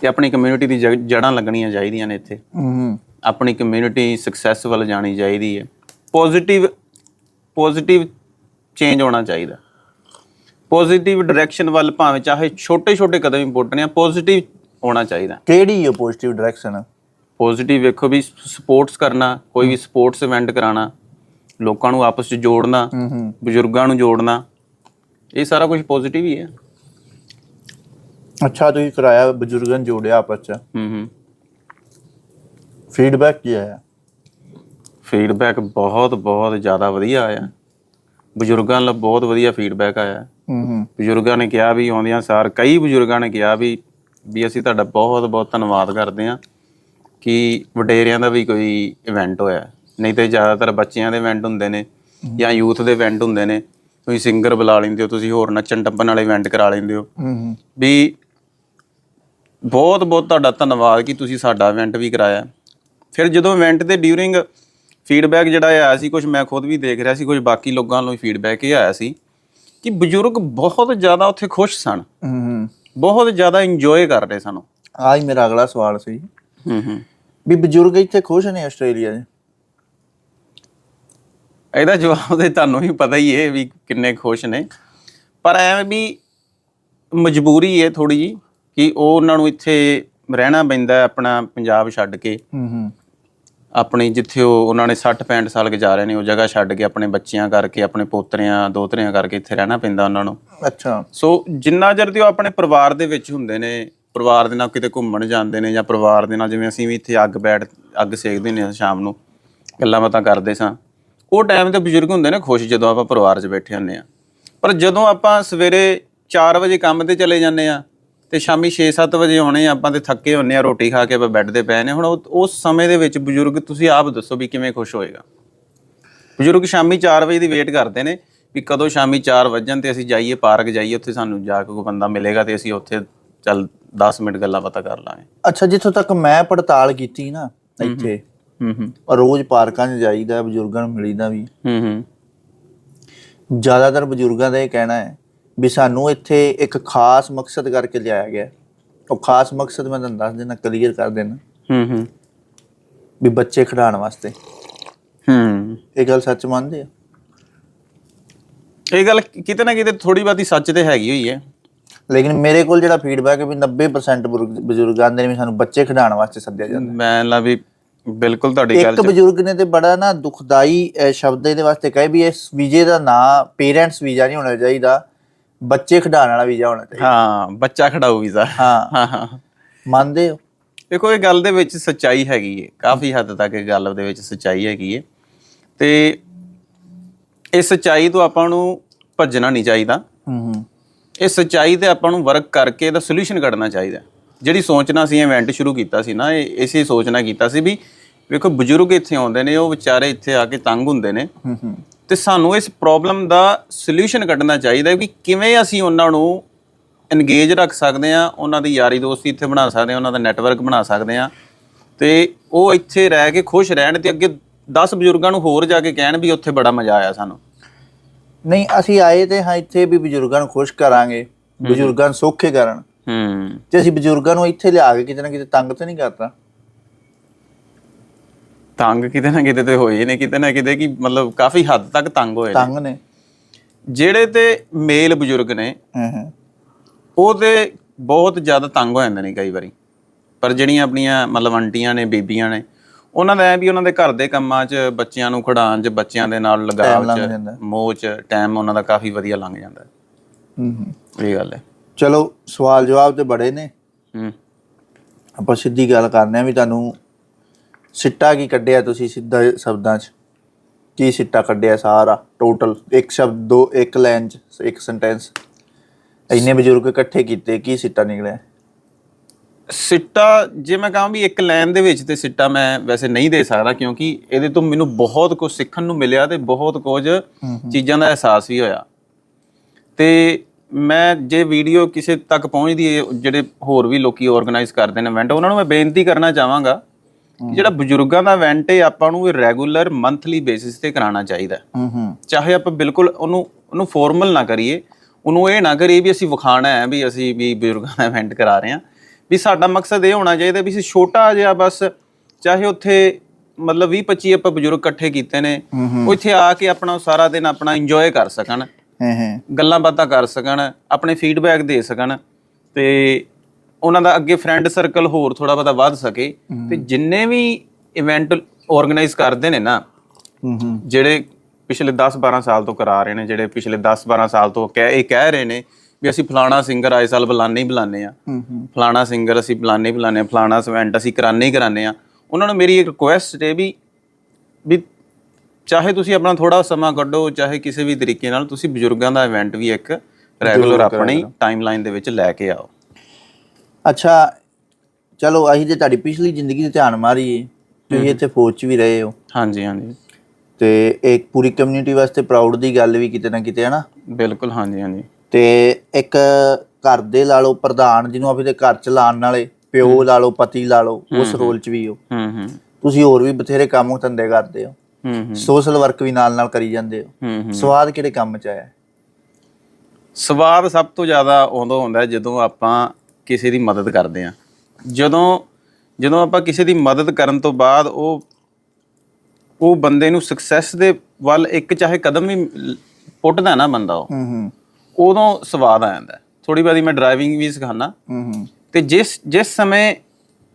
ਤੇ ਆਪਣੀ ਕਮਿਊਨਿਟੀ ਦੀ ਜ- ਜੜ੍ਹਾਂ ਲੱਗਣੀਆਂ ਚਾਹੀਦੀਆਂ ਨੇ ਇੱਥੇ। ਹੂੰ ਆਪਣੀ ਕਮਿਊਨਿਟੀ ਸਕਸੈਸ ਵੱਲ ਜਾਣੀ ਚਾਹੀਦੀ ਹੈ। ਪੋਜ਼ਿਟਿਵ ਪੋਜ਼ਿਟਿਵ ਚੇਂਜ ਹੋਣਾ ਚਾਹੀਦਾ। ਪੋਜ਼ਿਟਿਵ ਡਾਇਰੈਕਸ਼ਨ ਵੱਲ ਭਾਵੇਂ ਚਾਹੇ ਛੋਟੇ ਛੋਟੇ ਕਦਮ ਪੁੱਟਣੇ ਆ ਪੋਜ਼ਿਟਿਵ ਹੋਣਾ ਚਾਹੀਦਾ। ਕਿਹੜੀ ਹੈ ਪੋਜ਼ਿਟਿਵ ਡਾਇਰੈਕਸ਼ਨ ਪੋਜ਼ਿਟਿਵ ਵੇਖੋ ਵੀ ਸਪੋਰਟਸ ਕਰਨਾ ਕੋਈ ਵੀ ਸਪੋਰਟਸ ਇਵੈਂਟ ਕਰਾਉਣਾ ਲੋਕਾਂ ਨੂੰ ਆਪਸ ਵਿੱਚ ਜੋੜਨਾ ਬਜ਼ੁਰਗਾਂ ਨੂੰ ਜੋੜਨਾ ਇਹ ਸਾਰਾ ਕੁਝ ਪੋਜ਼ਿਟਿਵ ਹੀ ਹੈ। ਅੱਛਾ ਤੁਸੀਂ ਕਰਾਇਆ ਬਜ਼ੁਰਗਾਂ ਨੂੰ ਜੋੜਿਆ ਆਪਸ ਚ? ਹੂੰ ਹੂੰ। ਫੀਡਬੈਕ ਕੀ ਆਇਆ? ਫੀਡਬੈਕ ਬਹੁਤ ਬਹੁਤ ਜ਼ਿਆਦਾ ਵਧੀਆ ਆਇਆ। ਬਜ਼ੁਰਗਾਂ ਨਾਲ ਬਹੁਤ ਵਧੀਆ ਫੀਡਬੈਕ ਆਇਆ। ਹੂੰ ਹੂੰ। ਬਜ਼ੁਰਗਾਂ ਨੇ ਕਿਹਾ ਵੀ ਆਉਂਦਿਆਂ ਸਾਰ ਕਈ ਬਜ਼ੁਰਗਾਂ ਨੇ ਕਿਹਾ ਵੀ ਵੀ ਅਸੀਂ ਤੁਹਾਡਾ ਬਹੁਤ ਬਹੁਤ ਧੰਨਵਾਦ ਕਰਦੇ ਹਾਂ ਕਿ ਵਡੇਰਿਆਂ ਦਾ ਵੀ ਕੋਈ ਇਵੈਂਟ ਹੋਇਆ। ਨਹੀਂ ਤੇ ਜ਼ਿਆਦਾਤਰ ਬੱਚਿਆਂ ਦੇ ਇਵੈਂਟ ਹੁੰਦੇ ਨੇ ਜਾਂ ਯੂਥ ਦੇ ਇਵੈਂਟ ਹੁੰਦੇ ਨੇ। ਤੁਸੀਂ ਸਿੰਗਰ ਬੁਲਾ ਲੈਂਦੇ ਹੋ ਤੁਸੀਂ ਹੋਰ ਨੱਚਣ ਟੱਪਣ ਵਾਲੇ ਇਵੈਂਟ ਕਰਾ ਲੈਂਦੇ ਹੋ। ਹੂੰ ਹੂੰ। ਵੀ ਬਹੁਤ ਬਹੁਤ ਤੁਹਾਡਾ ਧੰਨਵਾਦ ਕਿ ਤੁਸੀਂ ਸਾਡਾ ਇਵੈਂਟ ਵੀ ਕਰਾਇਆ। ਫਿਰ ਜਦੋਂ ਇਵੈਂਟ ਦੇ ਡਿਊਰਿੰਗ ਫੀਡਬੈਕ ਜਿਹੜਾ ਆਇਆ ਸੀ ਕੁਝ ਮੈਂ ਖੁਦ ਵੀ ਦੇਖ ਰਿਹਾ ਸੀ ਕੁਝ ਬਾਕੀ ਲੋਕਾਂ ਨੂੰ ਫੀਡਬੈਕ ਇਹ ਆਇਆ ਸੀ ਕਿ ਬਜ਼ੁਰਗ ਬਹੁਤ ਜ਼ਿਆਦਾ ਉੱਥੇ ਖੁਸ਼ ਸਨ। ਹੂੰ ਹੂੰ। ਬਹੁਤ ਜ਼ਿਆਦਾ ਇੰਜੋਏ ਕਰ ਰਹੇ ਸਨ ਆ ਹੀ ਮੇਰਾ ਅਗਲਾ ਸਵਾਲ ਸੀ। ਹੂੰ ਹੂੰ। ਵੀ ਬਜ਼ੁਰਗ ਇੱਥੇ ਖੁਸ਼ ਨੇ ਆਸਟ੍ਰੇਲੀਆ 'ਚ ਇਹਦਾ ਜਵਾਬ ਤੇ ਤੁਹਾਨੂੰ ਵੀ ਪਤਾ ਹੀ ਹੈ ਵੀ ਕਿੰਨੇ ਖੁਸ਼ ਨੇ। ਪਰ ਐਵੇਂ ਵੀ ਮਜਬੂਰੀ ਹੈ ਥੋੜੀ ਜੀ ਕਿ ਉਹ ਉਹਨਾਂ ਨੂੰ ਇੱਥੇ ਰਹਿਣਾ ਪੈਂਦਾ ਹੈ ਆਪਣਾ ਪੰਜਾਬ ਛੱਡ ਕੇ। ਹੂੰ ਹੂੰ। ਆਪਣੀ ਜਿੱਥੇ ਉਹ ਉਹਨਾਂ ਨੇ 60 65 ਸਾਲ ਗੁਜ਼ਾਰੇ ਨੇ ਉਹ ਜਗ੍ਹਾ ਛੱਡ ਕੇ ਆਪਣੇ ਬੱਚਿਆਂ ਕਰਕੇ ਆਪਣੇ ਪੋਤਰਿਆਂ ਦੋਤਰਿਆਂ ਕਰਕੇ ਇੱਥੇ ਰਹਿਣਾ ਪੈਂਦਾ ਉਹਨਾਂ ਨੂੰ। ਅੱਛਾ। ਸੋ ਜਿੰਨਾ ਚਿਰ ਤੇ ਉਹ ਆਪਣੇ ਪਰਿਵਾਰ ਦੇ ਵਿੱਚ ਹੁੰਦੇ ਨੇ ਪਰਿਵਾਰ ਦੇ ਨਾਲ ਕਿਤੇ ਘੁੰਮਣ ਜਾਂਦੇ ਨੇ ਜਾਂ ਪਰਿਵਾਰ ਦੇ ਨਾਲ ਜਿਵੇਂ ਅਸੀਂ ਵੀ ਇੱਥੇ ਅੱਗ ਬੈਠ ਅੱਗ ਸੇਕਦੇ ਨੇ ਸ਼ਾਮ ਨੂੰ ਗੱਲਾਂ ਬਾਤਾਂ ਕਰਦੇ ਸਾਂ ਉਹ ਟਾਈਮ ਤੇ ਬਜ਼ੁਰਗ ਹੁੰਦੇ ਨੇ ਖੁਸ਼ ਜਦੋਂ ਆਪਾਂ ਪਰਿਵਾਰ 'ਚ ਬੈਠੇ ਹੁੰਦੇ ਆ ਪਰ ਜਦੋਂ ਆਪਾਂ ਸਵੇਰੇ 4 ਵਜੇ ਕੰਮ ਤੇ ਚਲੇ ਜਾਂਦੇ ਆ ਤੇ ਸ਼ਾਮੀ 6-7 ਵਜੇ ਆਉਣੇ ਆਪਾਂ ਤੇ ਥੱਕੇ ਹੁੰਨੇ ਆ ਰੋਟੀ ਖਾ ਕੇ ਆਪਾਂ ਬੈੱਡ ਤੇ ਪਏ ਨੇ। ਹੁਣ ਉਸ ਸਮੇਂ ਦੇ ਵਿੱਚ ਬਜ਼ੁਰਗ ਤੁਸੀਂ ਆਪ ਦੱਸੋ ਵੀ ਕਿਵੇਂ ਖੁਸ਼ ਹੋਏਗਾ। ਬਜ਼ੁਰਗ ਸ਼ਾਮੀ 4 ਵਜੇ ਦੀ ਵੇਟ ਕਰਦੇ ਨੇ ਵੀ ਕਦੋਂ ਸ਼ਾਮੀ 4 ਵਜਣ ਤੇ ਅਸੀਂ ਜਾਈਏ ਪਾਰਕ ਜਾਈਏ ਉੱਥੇ ਸਾਨੂੰ ਜਾ ਕੇ ਕੋਈ ਬੰਦਾ ਮਿਲੇਗਾ ਤੇ ਅਸੀਂ ਉੱਥੇ ਚੱਲ 10 ਮਿੰਟ ਗੱਲਾਂ ਬਾਤਾਂ ਕਰ ਲਾਂਗੇ। ਅੱਛਾ ਜਿੱਥੋਂ ਤੱਕ ਮੈਂ ਪੜਤਾਲ ਕੀਤੀ ਨਾ ਇੱਥੇ ਹੂੰ ਹੂੰ। ਰੋਜ਼ ਪਾਰਕਾਂ 'ਚ ਜਾਈਦਾ ਬਜ਼ੁਰਗਾਂ ਨੂੰ ਮਿਲੀਦਾ ਵੀ। ਹੂੰ ਹੂੰ। ਜ਼ਿਆਦਾਤਰ ਬਜ਼ੁਰਗਾਂ ਦਾ ਇਹ ਕਹਿਣਾ ਹੈ ਵੀ ਸਾਨੂੰ ਇੱਥੇ ਇੱਕ ਖਾਸ ਮਕਸਦ ਕਰਕੇ ਲਿਆਇਆ ਗਿਆ। ਉਹ ਖਾਸ ਮਕਸਦ ਮੈਂ ਤੁਹਾਨੂੰ ਦੱਸ ਦੇਣਾ ਕਲੀਅਰ ਕਰ ਦੇਣਾ ਹੂੰ ਹੂੰ। ਵੀ ਬੱਚੇ ਖਿਡਾਉਣ ਵਾਸਤੇ। ਹੂੰ। ਇਹ ਗੱਲ ਸੱਚ ਮੰਨਦੇ ਆ? ਇਹ ਗੱਲ ਕਿਤੇ ਨਾ ਕਿਤੇ ਥੋੜੀ ਬਾਤੀ ਸੱਚ ਤੇ ਹੈਗੀ ਹੋਈ ਹੈ। ਲੇਕਿਨ ਮੇਰੇ ਕੋਲ ਜਿਹੜਾ ਫੀਡਬੈਕ ਹੈ ਵੀ 90% ਬਜ਼ੁਰਗ- ਆਂਦੇ ਨੇ ਸਾਨੂੰ ਬੱਚੇ ਖਿਡਾਉਣ ਵਾਸਤੇ ਸੱਦਿਆ ਜਾਂਦਾ ਮੈਂ ਲਾ ਵੀ ਬਿਲਕੁਲ ਤੁਹਾਡੀ ਗੱਲ ਇੱਕ ਬਜ਼ੁਰਗ ਨੇ ਤੇ ਬੜਾ ਨਾ ਦੁਖਦਾਈ ਸ਼ਬਦ ਇਹਦੇ ਵਾਸਤੇ ਕਹੇ ਵੀ ਇਸ ਵੀਜ਼ੇ ਦਾ ਨਾਂ ਪੇਰੈਂਟਸ ਵੀਜ਼ਾ ਨਹੀਂ ਹੋਣਾ ਚਾਹੀਦਾ। ਬੱਚੇ ਖਿਡਾਉਣ ਵਾਲਾ ਵੀਜ਼ਾ ਹੋਣਾ ਚਾਹੀਦਾ। ਹਾਂ ਬੱਚਾ ਖੜਾਊ ਵੀਜ਼ਾ। ਹਾਂ। ਹਾਂ ਹਾਂ। ਮੰਨਦੇ ਹੋ? ਦੇਖੋ ਇਹ ਗੱਲ ਦੇ ਵਿੱਚ ਸੱਚਾਈ ਹੈਗੀ ਹੈ ਕਾਫੀ ਹੱਦ ਤੱਕ ਇਹ ਗੱਲ ਦੇ ਵਿੱਚ ਸੱਚਾਈ ਹੈਗੀ ਹੈ ਤੇ ਇਹ ਸੱਚਾਈ ਤੋਂ ਆਪਾਂ ਨੂੰ ਭੱਜਣਾ ਨਹੀਂ ਚਾਹੀਦਾ। ਹੂੰ ਹੂੰ। ਇਹ ਸੱਚਾਈ ਤੇ ਆਪਾਂ ਨੂੰ ਵਰਕ ਕਰਕੇ ਇਹਦਾ ਸੋਲੂਸ਼ਨ ਕੱਢਣਾ ਚਾਹੀਦਾ। ਜਿਹੜੀ ਸੋਚਣਾ ਸੀ ਇਵੈਂਟ ਸ਼ੁਰੂ ਕੀਤਾ ਸੀ ਨਾ ਇਹ ਇਸੇ ਸੋਚਣਾ ਕੀਤਾ ਸੀ ਵੀ ਵੇਖੋ ਬਜ਼ੁਰਗ ਇੱਥੇ ਆਉਂਦੇ ਨੇ ਉਹ ਵਿਚਾਰੇ ਇੱਥੇ ਆ ਕੇ ਤੰਗ ਹੁੰਦੇ ਨੇ। ਹੂੰ ਹੂੰ। ਤੇ ਸਾਨੂੰ ਇਸ ਪ੍ਰੋਬਲਮ ਦਾ ਸੋਲੂਸ਼ਨ ਕੱਢਣਾ ਚਾਹੀਦਾ ਕਿ ਕਿਵੇਂ ਅਸੀਂ ਉਹਨਾਂ ਨੂੰ ਇੰਗੇਜ ਰੱਖ ਸਕਦੇ ਆ ਉਹਨਾਂ ਦੀ ਯਾਰੀ ਦੋਸਤੀ ਇੱਥੇ ਬਣਾ ਸਕਦੇ ਆ ਉਹਨਾਂ ਦਾ ਨੈਟਵਰਕ ਬਣਾ ਸਕਦੇ ਆ ਤੇ ਉਹ ਇੱਥੇ ਰਹਿ ਕੇ ਖੁਸ਼ ਰਹਿਣ ਤੇ ਅੱਗੇ 10 ਬਜ਼ੁਰਗਾਂ ਨੂੰ ਹੋਰ ਜਾ ਕੇ ਕਹਿਣ ਵੀ ਉੱਥੇ ਬੜਾ ਮਜ਼ਾ ਆਇਆ ਸਾਨੂੰ। ਨਹੀਂ ਅਸੀਂ ਆਏ ਤੇ ਹਾਂ ਇੱਥੇ ਵੀ ਬਜ਼ੁਰਗਾਂ ਨੂੰ ਖੁਸ਼ ਕਰਾਂਗੇ ਬਜ਼ੁਰਗਾਂ ਨੂੰ ਸੌਖੇ ਕਰਨ। ਹੂੰ। ਤੇ ਅਸੀਂ ਬਜ਼ੁਰਗਾਂ ਨੂੰ ਇੱਥੇ ਲਿਆ ਕੇ ਕਿਤੇ ਨਾ ਕਿਤੇ ਤੰਗ ਤੇ ਨਹੀਂ ਕਰਤਾ। ਤੰਗ ਕਿਤੇ ਨਾ ਕਿਤੇ ਤੇ ਹੋਏ ਨੇ ਕਿਤੇ ਨਾ ਕਿਤੇ ਕਿ ਮਤਲਬ ਕਾਫੀ ਹੱਦ ਤੱਕ ਤੰਗ ਹੋਏ ਨੇ। ਤੰਗ ਨੇ। ਜਿਹੜੇ ਤੇ ਮੇਲ ਬਜ਼ੁਰਗ ਨੇ ਹਾਂ ਉਹ ਤੇ ਬਹੁਤ ਜ਼ਿਆਦਾ ਤੰਗ ਹੋ ਜਾਂਦੇ ਨੇ ਕਈ ਵਾਰੀ। ਪਰ ਜਿਹੜੀਆਂ ਆਪਣੀਆਂ ਮਤਲਬ ਆਂਟੀਆਂ ਨੇ ਬੀਬੀਆਂ ਨੇ ਉਹਨਾਂ ਦਾ ਐ ਵੀ ਉਹਨਾਂ ਦੇ ਘਰ ਦੇ ਕੰਮਾਂ 'ਚ ਬੱਚਿਆਂ ਨੂੰ ਖਿਡਾਉਣ 'ਚ ਬੱਚਿਆਂ ਦੇ ਨਾਲ ਲਗਾਵ 'ਚ। ਮੋਹ 'ਚ ਟਾਈਮ ਉਹਨਾਂ ਦਾ ਕਾਫੀ ਵਧੀਆ ਲੰਘ ਜਾਂਦਾ। ਹੂੰ ਹੂੰ। ਇਹ ਗੱਲ ਹੈ। ਚਲੋ ਸਵਾਲ ਜਵਾਬ ਤੇ ਬੜੇ ਨੇ। ਹੂੰ। ਆਪਾਂ ਸਿੱਧੀ ਗੱਲ ਕਰਨੇ ਆ ਵੀ ਤੁਹਾਨੂੰ ਸਿੱਟਾ ਕੀ ਕੱਢਿਆ ਤੁਸੀਂ ਸਿੱਧਾ ਸ਼ਬਦਾਂ 'ਚ? ਕੀ ਸਿੱਟਾ ਕੱਢਿਆ ਸਾਰਾ ਟੋਟਲ ਇੱਕ ਸ਼ਬਦ ਦੋ ਇੱਕ ਲਾਈਨ 'ਚ ਇੱਕ ਸੈਂਟੈਂਸ ਇੰਨੇ ਬਜ਼ੁਰਗ ਇਕੱਠੇ ਕੀਤੇ ਕੀ ਸਿੱਟਾ ਨਿਕਲਿਆ? ਸਿੱਟਾ ਜੇ ਮੈਂ ਕਹਾਂ ਵੀ ਇੱਕ ਲਾਈਨ ਦੇ ਵਿੱਚ ਤੇ ਸਿੱਟਾ ਮੈਂ ਵੈਸੇ ਨਹੀਂ ਦੇ ਸਕਦਾ ਕਿਉਂਕਿ ਇਹਦੇ ਤੋਂ ਮੈਨੂੰ ਬਹੁਤ ਕੁਝ ਸਿੱਖਣ ਨੂੰ ਮਿਲਿਆ ਤੇ ਬਹੁਤ ਕੁਝ ਚੀਜ਼ਾਂ ਦਾ ਅਹਿਸਾਸ ਵੀ ਹੋਇਆ। ਤੇ ਮੈਂ ਜੇ ਵੀਡੀਓ ਕਿਸੇ ਤੱਕ ਪਹੁੰਚਦੀ ਹੈ ਜਿਹੜੇ ਹੋਰ ਵੀ ਲੋਕੀ ਆਰਗੇਨਾਈਜ਼ ਕਰਦੇ ਨੇ ਇਵੈਂਟ ਉਹਨਾਂ ਨੂੰ ਮੈਂ ਬੇਨਤੀ ਕਰਨਾ ਚਾਹਾਂਗਾ ਜਿਹੜਾ ਬਜ਼ੁਰਗਾਂ ਦਾ ਇਵੈਂਟ ਹੈ ਆਪਾਂ ਨੂੰ ਰੈਗੂਲਰ ਮੰਥਲੀ ਬੇਸਿਸ ਤੇ ਕਰਾਉਣਾ ਚਾਹੀਦਾ ਹੈ। ਹੂੰ ਹੂੰ। ਚਾਹੇ ਆਪਾਂ ਬਿਲਕੁਲ ਉਹਨੂੰ ਉਹਨੂੰ ਫਾਰਮਲ ਨਾ ਕਰੀਏ ਉਹਨੂੰ ਇਹ ਨਾ ਕਰੀ ਵੀ ਅਸੀਂ ਵਿਖਾਣਾ ਹੈ ਵੀ ਅਸੀਂ ਵੀ ਬਜ਼ੁਰਗਾਂ ਦਾ ਇਵੈਂਟ ਕਰਾ ਰਹੇ ਹਾਂ। ਵੀ ਸਾਡਾ ਮਕਸਦ ਇਹ ਹੋਣਾ ਚਾਹੀਦਾ ਵੀ ਅਸੀਂ ਛੋਟਾ ਜਿਹਾ ਬਸ ਚਾਹੇ ਉੱਥੇ ਮਤਲਬ 20 25 ਆਪਾਂ ਬਜ਼ੁਰਗ ਇਕੱਠੇ ਕੀਤੇ ਨੇ ਉਹ ਇੱਥੇ ਆ ਕੇ ਆਪਣਾ ਸਾਰਾ ਦਿਨ ਆਪਣਾ ਇੰਜੋਏ ਕਰ ਸਕਣ। ਹਾਂ ਹਾਂ। ਗੱਲਾਂ ਬਾਤਾਂ ਕਰ ਸਕਣ ਆਪਣੇ ਫੀਡਬੈਕ ਦੇ ਸਕਣ। ਤੇ ਉਹਨਾਂ ਦਾ ਅੱਗੇ ਫਰੈਂਡ ਸਰਕਲ ਹੋਰ ਥੋੜਾ ਬਹੁਤਾ ਵੱਧ ਸਕੇ। ਤੇ ਜਿੰਨੇ ਵੀ ਇਵੈਂਟ ਆਰਗੇਨਾਈਜ਼ ਕਰਦੇ ਨੇ ਨਾ ਜਿਹੜੇ ਪਿਛਲੇ 10 12 ਸਾਲ ਤੋਂ ਕਰਾ ਰਹੇ ਨੇ ਜਿਹੜੇ ਪਿਛਲੇ 10 12 ਸਾਲ ਤੋਂ ਕਹਿ ਇਹ ਕਹਿ ਰਹੇ ਨੇ ਵੀ ਅਸੀਂ ਫਲਾਣਾ ਸਿੰਗਰ ਆਏ ਸਾਲ ਬੁਲਾਣੇ ਹੀ ਬੁਲਾਣੇ ਆ। ਫਲਾਣਾ ਸਿੰਗਰ ਅਸੀਂ ਬੁਲਾਣੇ ਹੀ ਬੁਲਾਣੇ ਆ ਫਲਾਣਾ ਇਵੈਂਟ ਅਸੀਂ ਕਰਾਣੇ ਹੀ ਕਰਾਣੇ ਆ। ਉਹਨਾਂ ਨੂੰ ਮੇਰੀ ਇੱਕ ਰਿਕੁਐਸਟ ਹੈ ਵੀ ਵੀ ਚਾਹੇ ਤੁਸੀਂ ਆਪਣਾ ਥੋੜਾ ਸਮਾਂ ਕੱਢੋ ਚਾਹੇ ਕਿਸੇ ਵੀ ਤਰੀਕੇ ਨਾਲ ਤੁਸੀਂ ਬਜ਼ੁਰਗਾਂ ਦਾ ਇਵੈਂਟ ਵੀ ਇੱਕ ਰੈਗੂਲਰ ਆਪਣੀ ਟਾਈਮਲਾਈਨ ਦੇ ਵਿੱਚ ਲੈ ਕੇ ਆਓ। ਅੱਛਾ ਚਲੋ ਅਸੀਂ ਤੇ ਤੁਹਾਡੀ ਪਿਛਲੀ ਜ਼ਿੰਦਗੀ ਤੇ ਧਿਆਨ ਮਾਰੀਏ ਤੁਸੀਂ ਇੱਥੇ ਫੌਜ 'ਚ ਵੀ ਰਹੇ ਹੋ। ਹਾਂਜੀ ਹਾਂਜੀ। ਤੇ ਇੱਕ ਪੂਰੀ ਕਮਿਊਨਿਟੀ ਵਾਸਤੇ ਪ੍ਰਾਊਡ ਦੀ ਗੱਲ ਵੀ ਕਿਤੇ ਨਾ ਕਿਤੇ ਹੈ ਨਾ ਬਿਲਕੁਲ ਹਾਂਜੀ ਹਾਂਜੀ। ਤੇ ਇੱਕ ਘਰ ਦੇ ਲਾ ਲਓ ਪ੍ਰਧਾਨ ਜਿਹਨੂੰ ਆਪਣੇ ਘਰ ਚਲਾਉਣ ਵਾਲੇ ਪਿਓ ਲਾ ਲਓ ਪਤੀ ਲਾ ਲਓ ਉਸ ਰੋਲ 'ਚ ਵੀ ਹੋ। ਹੂੰ ਹੂੰ। ਤੁਸੀਂ ਹੋਰ ਵੀ ਬਥੇਰੇ ਕੰਮ ਧੰਦੇ ਕਰਦੇ ਹੋ। ਹੂੰ ਹੂੰ। ਸੋਸ਼ਲ ਵਰਕ ਵੀ ਨਾਲ ਨਾਲ ਕਰੀ ਜਾਂਦੇ ਹੋ। ਹੂੰ ਹੂੰ। ਸਵਾਦ ਕਿਹੜੇ ਕੰਮ 'ਚ ਆਇਆ? ਸਵਾਦ ਸਭ ਤੋਂ ਜ਼ਿਆਦਾ ਉਦੋਂ ਹੁੰਦਾ ਜਦੋਂ ਆਪਾਂ ਕਿਸੇ ਦੀ ਮਦਦ ਕਰਦੇ ਹਾਂ ਜਦੋਂ ਜਦੋਂ ਆਪਾਂ ਕਿਸੇ ਦੀ ਮਦਦ ਕਰਨ ਤੋਂ ਬਾਅਦ ਉਹ ਉਹ ਬੰਦੇ ਨੂੰ ਸਕਸੈਸ ਦੇ ਵੱਲ ਇੱਕ ਚਾਹੇ ਕਦਮ ਵੀ ਪੁੱਟਦਾ ਨਾ ਬੰਦਾ ਉਹ ਹੂੰ ਹੂੰ। ਉਦੋਂ ਸਵਾਦ ਆ ਜਾਂਦਾ। ਥੋੜੀ ਬਾਦੀ ਮੈਂ ਡਰਾਈਵਿੰਗ ਵੀ ਸਿਖਾਣਾ ਹੂੰ ਹੂੰ। ਤੇ ਜਿਸ ਜਿਸ ਸਮੇਂ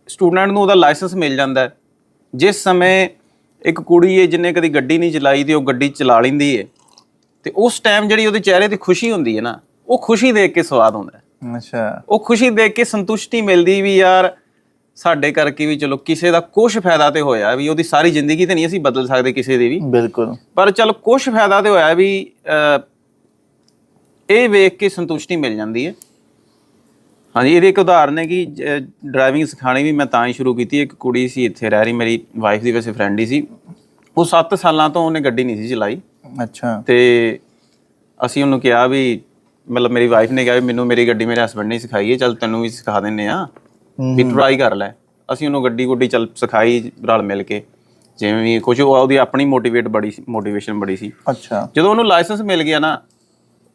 ਸਟੂਡੈਂਟ ਨੂੰ ਉਹਦਾ ਲਾਇਸੈਂਸ ਮਿਲ ਜਾਂਦਾ ਹੈ, ਜਿਸ ਸਮੇਂ ਇੱਕ ਕੁੜੀ ਹੈ ਜਿਹਨੇ ਕਦੀ ਗੱਡੀ ਨਹੀਂ ਚਲਾਈ ਤੇ ਉਹ ਗੱਡੀ ਚਲਾ ਲੈਂਦੀ ਹੈ ਤੇ ਉਸ ਟਾਈਮ ਜਿਹੜੀ ਉਹਦੇ ਚਿਹਰੇ ਤੇ ਖੁਸ਼ੀ ਹੁੰਦੀ ਹੈ ਨਾ ਉਹ ਖੁਸ਼ੀ ਦੇਖ ਕੇ ਸਵਾਦ ਹੁੰਦਾ ਹੈ। ਅੱਛਾ। ਉਹ ਖੁਸ਼ੀ ਦੇਖ ਕੇ ਸੰਤੁਸ਼ਟੀ ਮਿਲਦੀ ਵੀ ਯਾਰ ਸਾਡੇ ਕਰਕੇ ਵੀ ਚਲੋ ਕਿਸੇ ਦਾ ਕੁਝ ਫਾਇਦਾ ਤੇ ਹੋਇਆ ਵੀ ਉਹਦੀ ਸਾਰੀ ਜ਼ਿੰਦਗੀ ਤੇ ਨਹੀਂ ਅਸੀਂ ਬਦਲ ਸਕਦੇ ਕਿਸੇ ਦੀ ਵੀ। ਬਿਲਕੁਲ। ਪਰ ਚਲ ਕੁਝ ਫਾਇਦਾ ਤੇ ਹੋਇਆ ਵੀ ਇਹ ਵੇਖ ਕੇ ਸੰਤੁਸ਼ਟੀ ਮਿਲ ਜਾਂਦੀ ਹੈ। ਹਾਂਜੀ ਇਹਦੀ ਇੱਕ ਉਦਾਹਰਨ ਹੈ ਕਿ ਡਰਾਈਵਿੰਗ ਸਿਖਾਣੀ ਵੀ ਮੈਂ ਤਾਂ ਹੀ ਸ਼ੁਰੂ ਕੀਤੀ। ਇੱਕ ਕੁੜੀ ਸੀ ਇੱਥੇ ਰਹਿ ਰਹੀ ਮੇਰੀ ਵਾਈਫ ਦੀ ਵੈਸੇ ਫਰੈਂਡ ਹੀ ਸੀ। ਉਹ 7 ਸਾਲਾਂ ਤੋਂ ਉਹਨੇ ਗੱਡੀ ਨਹੀਂ ਸੀ ਚਲਾਈ। ਅੱਛਾ। ਤੇ ਅਸੀਂ ਉਹਨੂੰ ਕਿਹਾ ਵੀ ਮਤਲਬ ਮੇਰੀ ਵਾਈਫ ਨੇ ਕਿਹਾ ਵੀ ਮੈਨੂੰ ਮੇਰੀ ਗੱਡੀ ਮੇਰੇ ਹਸਬੰਡ ਨੇ ਸਿਖਾਈ ਹੈ ਚੱਲ ਤੈਨੂੰ ਵੀ ਸਿਖਾ ਦਿੰਨੇ ਆ ਵੀ ਟਰਾਈ ਕਰ ਲੈ। ਅਸੀਂ ਉਹਨੂੰ ਗੱਡੀ ਗੁੱਡੀ ਚੱਲ ਸਿਖਾਈ ਰਲ ਮਿਲ ਕੇ। ਜਿਵੇਂ ਵੀ ਕੁਝ ਉਹ- ਉਹਦੀ ਆਪਣੀ ਮੋਟੀਵੇਟ ਬੜੀ ਮੋਟੀਵੇਸ਼ਨ ਬੜੀ ਸੀ। ਅੱਛਾ। ਜਦੋਂ ਉਹਨੂੰ ਲਾਇਸੈਂਸ ਮਿਲ ਗਿਆ ਨਾ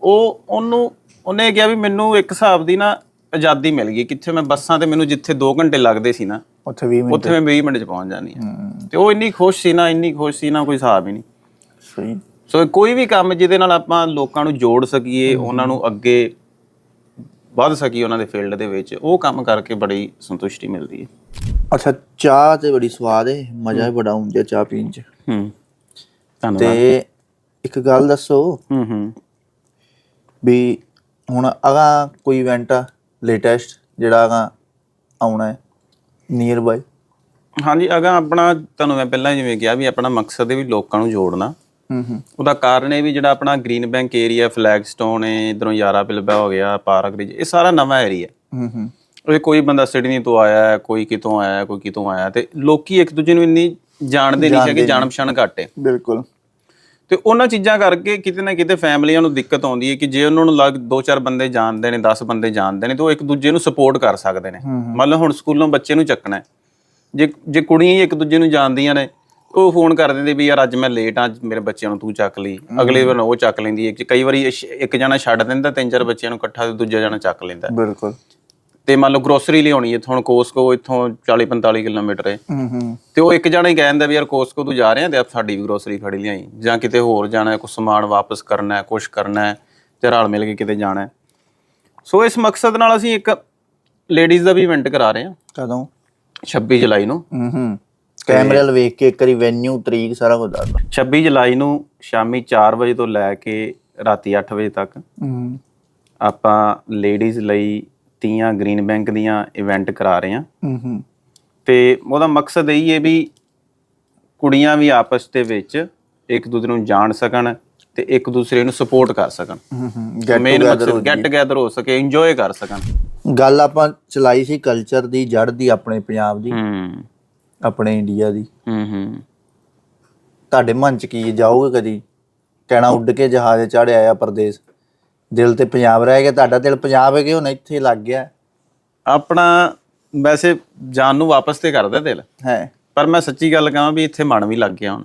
ਉਹ ਉਹਨੂੰ ਉਹਨੇ ਕਿਹਾ ਵੀ ਮੈਨੂੰ ਇੱਕ ਹਿਸਾਬ ਦੀ ਨਾ ਆਜ਼ਾਦੀ ਮਿਲ ਗਈ। ਕਿੱਥੇ ਮੈਂ ਬੱਸਾਂ ਤੇ ਮੈਨੂੰ ਜਿੱਥੇ 2 ਘੰਟੇ ਲੱਗਦੇ ਸੀ ਨਾ ਉੱਥੇ 20 ਮਿੰਟ। ਉੱਥੇ ਮੈਂ 20 ਮਿੰਟ ਚ ਪਹੁੰਚ ਜਾਂਦੀ ਹਾਂ। ਹੂੰ, ਤੇ ਉਹ ਇੰਨੀ ਖੁਸ਼ ਸੀ ਨਾ ਇੰਨੀ ਖੁਸ਼ ਸੀ ਨਾ ਕੋਈ ਹਿਸਾਬ ਹੀ ਨਹੀਂ। ਸਹੀ। ਸੋ ਕੋਈ ਵੀ ਕੰਮ ਜਿਹਦੇ ਨਾਲ ਆਪਾਂ ਲੋਕਾਂ ਨੂੰ ਜੋੜ ਸਕੀਏ ਉਹਨਾਂ ਨੂੰ ਅੱਗੇ ਵੱਧ ਸਕੀਏ ਉਹਨਾਂ ਦੇ ਫੀਲਡ ਦੇ ਵਿੱਚ ਉਹ ਕੰਮ ਕਰਕੇ ਬੜੀ ਸੰਤੁਸ਼ਟੀ ਮਿਲਦੀ ਹੈ। ਅੱਛਾ ਚਾਹ ਤੇ ਬੜੀ ਸਵਾਦ ਹੈ ਮਜ਼ਾ ਹੀ ਬੜਾ ਹੁੰਦਾ ਚਾਹ ਪੀਣ 'ਚ। ਹੂੰ ਧੰਨਵਾਦ। ਤੇ ਇੱਕ ਗੱਲ ਦੱਸੋ ਹੂੰ ਹੂੰ ਵੀ ਹੁਣ ਅਗਾ ਕੋਈ ਇਵੈਂਟ ਆ ਲੇਟੈਸਟ ਜਿਹੜਾ ਅਗਾ ਆਉਣਾ ਹੈ ਨੀਅਰ ਬਾਈ ਹਾਂਜੀ ਅਗਾ ਆਪਣਾ ਤੁਹਾਨੂੰ ਮੈਂ ਪਹਿਲਾਂ ਜਿਵੇਂ ਕਿਹਾ ਵੀ ਆਪਣਾ ਮਕਸਦ ਹੈ ਵੀ ਲੋਕਾਂ ਨੂੰ ਜੋੜਨਾ। ਹੂੰ ਹੂੰ ਉਹਦਾ ਕਾਰਨ ਇਹ ਵੀ ਜਿਹੜਾ ਆਪਣਾ ਗ੍ਰੀਨ ਬੈਂਕ ਏਰੀਆ ਫਲੈਗਸਟੋਨ ਹੈ ਇਧਰੋਂ ਯਾਰਾ ਪਿਲਬਾ ਹੋ ਗਿਆ ਪਾਰਕ ਰਿਜ ਇਹ ਸਾਰਾ ਨਵਾਂ ਏਰੀਆ ਹੂੰ। ਹੂੰ ਇਹ ਕੋਈ ਬੰਦਾ ਸਿਡਨੀ ਤੋਂ ਆਇਆ ਹੈ ਕੋਈ ਕਿਤੋਂ ਆਇਆ ਹੈ, ਕੋਈ ਕਿਤੋਂ ਆਇਆ ਤੇ ਲੋਕੀ ਇੱਕ ਦੂਜੇ ਨੂੰ ਇੰਨੀ ਜਾਣਦੇ ਨਹੀਂ ਹੈਗੇ ਜਾਣ ਪਛਾਣ ਘੱਟ ਹੈ। ਬਿਲਕੁਲ। ਤੇ ਉਹਨਾਂ ਚੀਜ਼ਾਂ ਕਰਕੇ ਕਿਤੇ ਨਾ ਕਿਤੇ ਫੈਮਲੀਆਂ ਨੂੰ ਦਿੱਕਤ ਆਉਂਦੀ ਹੈ ਕਿ ਜੇ ਉਹਨਾਂ ਨੂੰ ਲੱਗ ਦੋ ਚਾਰ ਬੰਦੇ ਜਾਣਦੇ ਨੇ 10 ਬੰਦੇ ਜਾਣਦੇ ਨੇ ਤੇ ਉਹ ਇੱਕ ਦੂਜੇ ਨੂੰ ਸਪੋਰਟ ਕਰ ਸਕਦੇ ਨੇ। ਮੰਨ ਲਓ ਹੁਣ ਸਕੂਲੋਂ ਬੱਚੇ ਨੂੰ ਚੱਕਣਾ ਹੈ। ਜੇ ਜੇ ਕੁੜੀਆਂ ਹੀ ਇੱਕ ਦੂਜੇ ਨੂੰ ਜਾਣਦੀਆਂ ਨੇ ਉਹ ਫੋਨ ਕਰ ਦਿੰਦੇ ਵੀ ਯਾਰ ਅੱਜ ਮੈਂ ਲੇਟ ਆ ਮੇਰੇ ਬੱਚਿਆਂ ਨੂੰ ਤੂੰ ਚੱਕ ਲਈ। ਅਗਲੇ ਵਾਰ ਉਹ ਚੱਕ ਲੈਂਦੀ ਹੈ। ਕਈ ਵਾਰੀ ਇਸ਼- ਇੱਕ ਜਣਾ ਛੱਡ ਦਿੰਦਾ ਤਿੰਨ ਚਾਰ ਬੱਚਿਆਂ ਨੂੰ ਇਕੱਠਾ ਤੇ ਦੂਜਾ ਜਣਾ ਚੱਕ ਲੈਂਦਾ। ਬਿਲਕੁਲ। ਤੇ ਮੰਨ ਲਓ ਗਰੋਸਰੀ ਲਿਆਉਣੀ ਹੈ ਹੁਣ ਕੋਸਕੋ ਇੱਥੋਂ 40 45 ਕਿਲੋਮੀਟਰ ਹੈ। ਹੂੰ ਹੂੰ। ਤੇ ਉਹ ਇੱਕ ਜਣਾ ਹੀ ਕਹਿੰਦਾ ਵੀ ਯਾਰ ਕੋਸਕੋ ਤੂੰ ਜਾ ਰਿਹਾ ਤੇ ਆਪ ਸਾਡੀ ਵੀ ਗਰੋਸਰੀ ਖੜੀ ਲਿਆਈ। ਜਾਂ ਕਿਤੇ ਹੋਰ ਜਾਣਾ ਹੈ ਕੁਝ ਸਮਾਨ ਵਾਪਸ ਕਰਨਾ ਹੈ ਕੁਝ ਕਰਨਾ ਹੈ ਤੇ ਰਲ ਮਿਲ ਕੇ ਕਿਤੇ ਜਾਣਾ ਹੈ। ਸੋ ਇਸ ਮਕਸਦ ਨਾਲ ਅਸੀਂ ਇੱਕ ਲੇਡੀਜ਼ ਦਾ ਵੀ ਇਵੈਂਟ ਕਰਾ ਰਹੇ ਹਾਂ। ਕਦੋਂ? 26 ਜੁਲਾਈ ਨੂੰ। ਹੂੰ ਹੂੰ। ਕੈਮਰੇ ਵੱਲ ਵੇਖ ਕੇ ਇੱਕ ਵਾਰੀ ਵੈਨਿਊ ਤਰੀਕ ਸਾਰਾ ਕੁਝ ਦੱਸ ਦਿਓ 26 ਜੁਲਾਈ ਨੂੰ ਸ਼ਾਮੀ 4 ਵਜੇ ਤੋਂ ਲੈ ਕੇ ਰਾਤੀ 8 ਵਜੇ ਤੱਕ ਹੂੰ। ਆਪਾਂ ਲੇਡੀਜ਼ ਲਈ ਤੀਆਂ ਗ੍ਰੀਨ ਬੈਂਕ ਦੀਆਂ ਇਵੈਂਟ ਕਰਾ ਰਹੇ ਹਾਂ। ਹੂੰ ਤੇ ਉਹਦਾ ਮਕਸਦ ਇਹ ਹੈ ਵੀ ਕੁੜੀਆਂ ਵੀ ਆਪਸ ਦੇ ਵਿੱਚ ਇੱਕ ਦੂਜੇ ਨੂੰ ਜਾਣ ਸਕਣ ਤੇ ਇੱਕ ਦੂਸਰੇ ਨੂੰ ਸਪੋਰਟ ਕਰ ਸਕਣ। ਹੂੰ ਮੇਨ ਮਕਸਦ ਗੈਟ ਟੂਗੇਦਰ ਹੋ ਸਕੇ ਇੰਜੋਏ ਕਰ ਸਕਣ। ਗੱਲ ਆਪਾਂ ਚਲਾਈ ਸੀ ਕਲਚਰ ਦੀ ਜੜ ਦੀ ਆਪਣੇ ਪੰਜਾਬ ਦੀ। ਹੂੰ। ਆਪਣੇ ਇੰਡੀਆ ਦੀ। ਹੂੰ ਹੂੰ। ਤੁਹਾਡੇ ਮਨ ਚ ਕੀ ਹੈ? ਜਾਓਗੇ ਕਦੀ? ਕਹਿਣਾ ਉੱਡ ਕੇ ਜਹਾਜ਼ ਚੜ੍ਹ ਆ ਪਰਦੇਸ। ਦਿਲ ਤੇ ਪੰਜਾਬ ਰਹਿ ਗਿਆ ਤੁਹਾਡਾ ਦਿਲ ਪੰਜਾਬ ਹੈ ਕਿ ਹੁਣ ਇੱਥੇ ਲੱਗ ਗਿਆ? ਆਪਣਾ ਵੈਸੇ ਜਾਨ ਨੂੰ ਵਾਪਸ ਤੇ ਕਰਦਾ ਦਿਲ। ਹੈ। ਪਰ ਮੈਂ ਸੱਚੀ ਗੱਲ ਕਹਾਂ ਵੀ ਇੱਥੇ ਮਨ ਵੀ ਲੱਗ ਗਿਆ ਹੁਣ।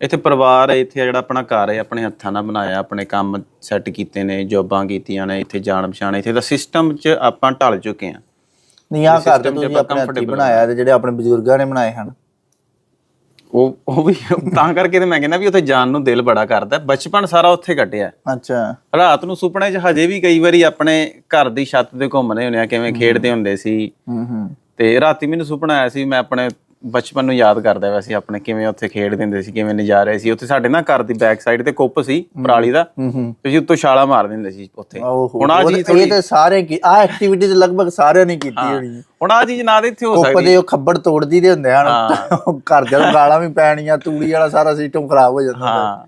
ਇੱਥੇ ਪਰਿਵਾਰ ਹੈ ਇੱਥੇ ਜਿਹੜਾ ਆਪਣਾ ਘਰ ਹੈ ਆਪਣੇ ਹੱਥਾਂ ਨਾਲ ਬਣਾਇਆ ਆਪਣੇ ਕੰਮ ਸੈੱਟ ਕੀਤੇ ਨੇ ਜੌਬਾਂ ਕੀਤੀਆਂ ਨੇ ਇੱਥੇ ਜਾਣ ਪਛਾਣ ਇੱਥੇ ਦਾ ਸਿਸਟਮ 'ਚ ਆਪਾਂ ਢਲ ਚੁੱਕੇ ਹਾਂ। ਨਹੀਂ ਆਹ ਘਰ ਤਾਂ ਤੁਸੀਂ ਆਪਾਂ ਆਪਣੇ ਹੱਥੀਂ ਬਣਾਇਆ ਤੇ ਜਿਹੜੇ ਆਪਣੇ ਬਜ਼ੁਰਗਾਂ ਨੇ ਬਣਾਏ ਹਨ। ਉਹ ਉਹ ਵੀ ਤਾਂ ਕਰਕੇ ਤੇ ਮੈਂ ਕਹਿੰਦਾ ਵੀ ਉੱਥੇ ਜਾਣ ਨੂੰ ਦਿਲ ਬੜਾ ਕਰਦਾ। ਬਚਪਨ ਸਾਰਾ ਉੱਥੇ ਕੱਟਿਆ। ਅੱਛਾ। ਰਾਤ ਨੂੰ ਸੁਪਨੇ 'ਚ ਹਜੇ ਵੀ ਕਈ ਵਾਰੀ ਆਪਣੇ ਘਰ ਦੀ ਛੱਤ ਤੇ ਘੁੰਮਦੇ ਹੁੰਦੇ ਆ ਕਿਵੇਂ ਖੇਡਦੇ ਹੁੰਦੇ ਸੀ। ਹੂੰ ਹੂੰ। ਤੇ ਰਾਤੀ ਮੈਨੂੰ ਸੁਪਨਾ ਆਇਆ ਸੀ ਮੈਂ ਆਪਣੇ ਬਚਪਨ ਨੂੰ ਯਾਦ ਕਰਦਾ ਵੈਸੇ ਆਪਣੇ ਕਿਵੇਂ ਉੱਥੇ ਖੇਡਦੇ ਹੁੰਦੇ ਸੀ ਕਿਵੇਂ ਨਜ਼ਾਰੇ ਸੀ। ਉੱਥੇ ਸਾਡੇ ਨਾ ਘਰ ਦੀ ਬੈਕ ਸਾਈਡ ਤੇ ਕੁੱਪ ਸੀ ਪਰਾਲੀ ਦਾ। ਤੁਸੀਂ ਉੱਤੋਂ ਛਾਲਾ ਮਾਰ ਦਿੰਦੇ ਸੀ ਉੱਥੇ। ਹੁਣ ਆ ਚੀਜ਼ ਇਹ ਥੋੜੀ ਤਾਂ ਸਾਰੇ ਕੀ ਆ ਐਕਟੀਵਿਟੀਜ਼ ਲਗਭਗ ਸਾਰਿਆਂ ਨੇ ਕੀਤੀ ਹੋਣੀ ਹੁਣ ਆ ਚੀਜ਼ ਨਾ ਇੱਥੇ ਹੋ ਕੁੱਪ ਸਕਦੀ। ਦੇ ਉਹ ਖੱਬੜ ਤੋੜਦੀ ਦੇ ਹੁੰਦੇ ਹਨ ਘਰ ਦੇ ਗਾਲਾਂ ਵੀ ਪੈਣੀਆਂ ਤੂੜੀ ਵਾਲਾ ਸਾਰਾ ਸਿਸਟਮ ਖਰਾਬ ਹੋ ਜਾਂਦਾ। ਹਾਂ।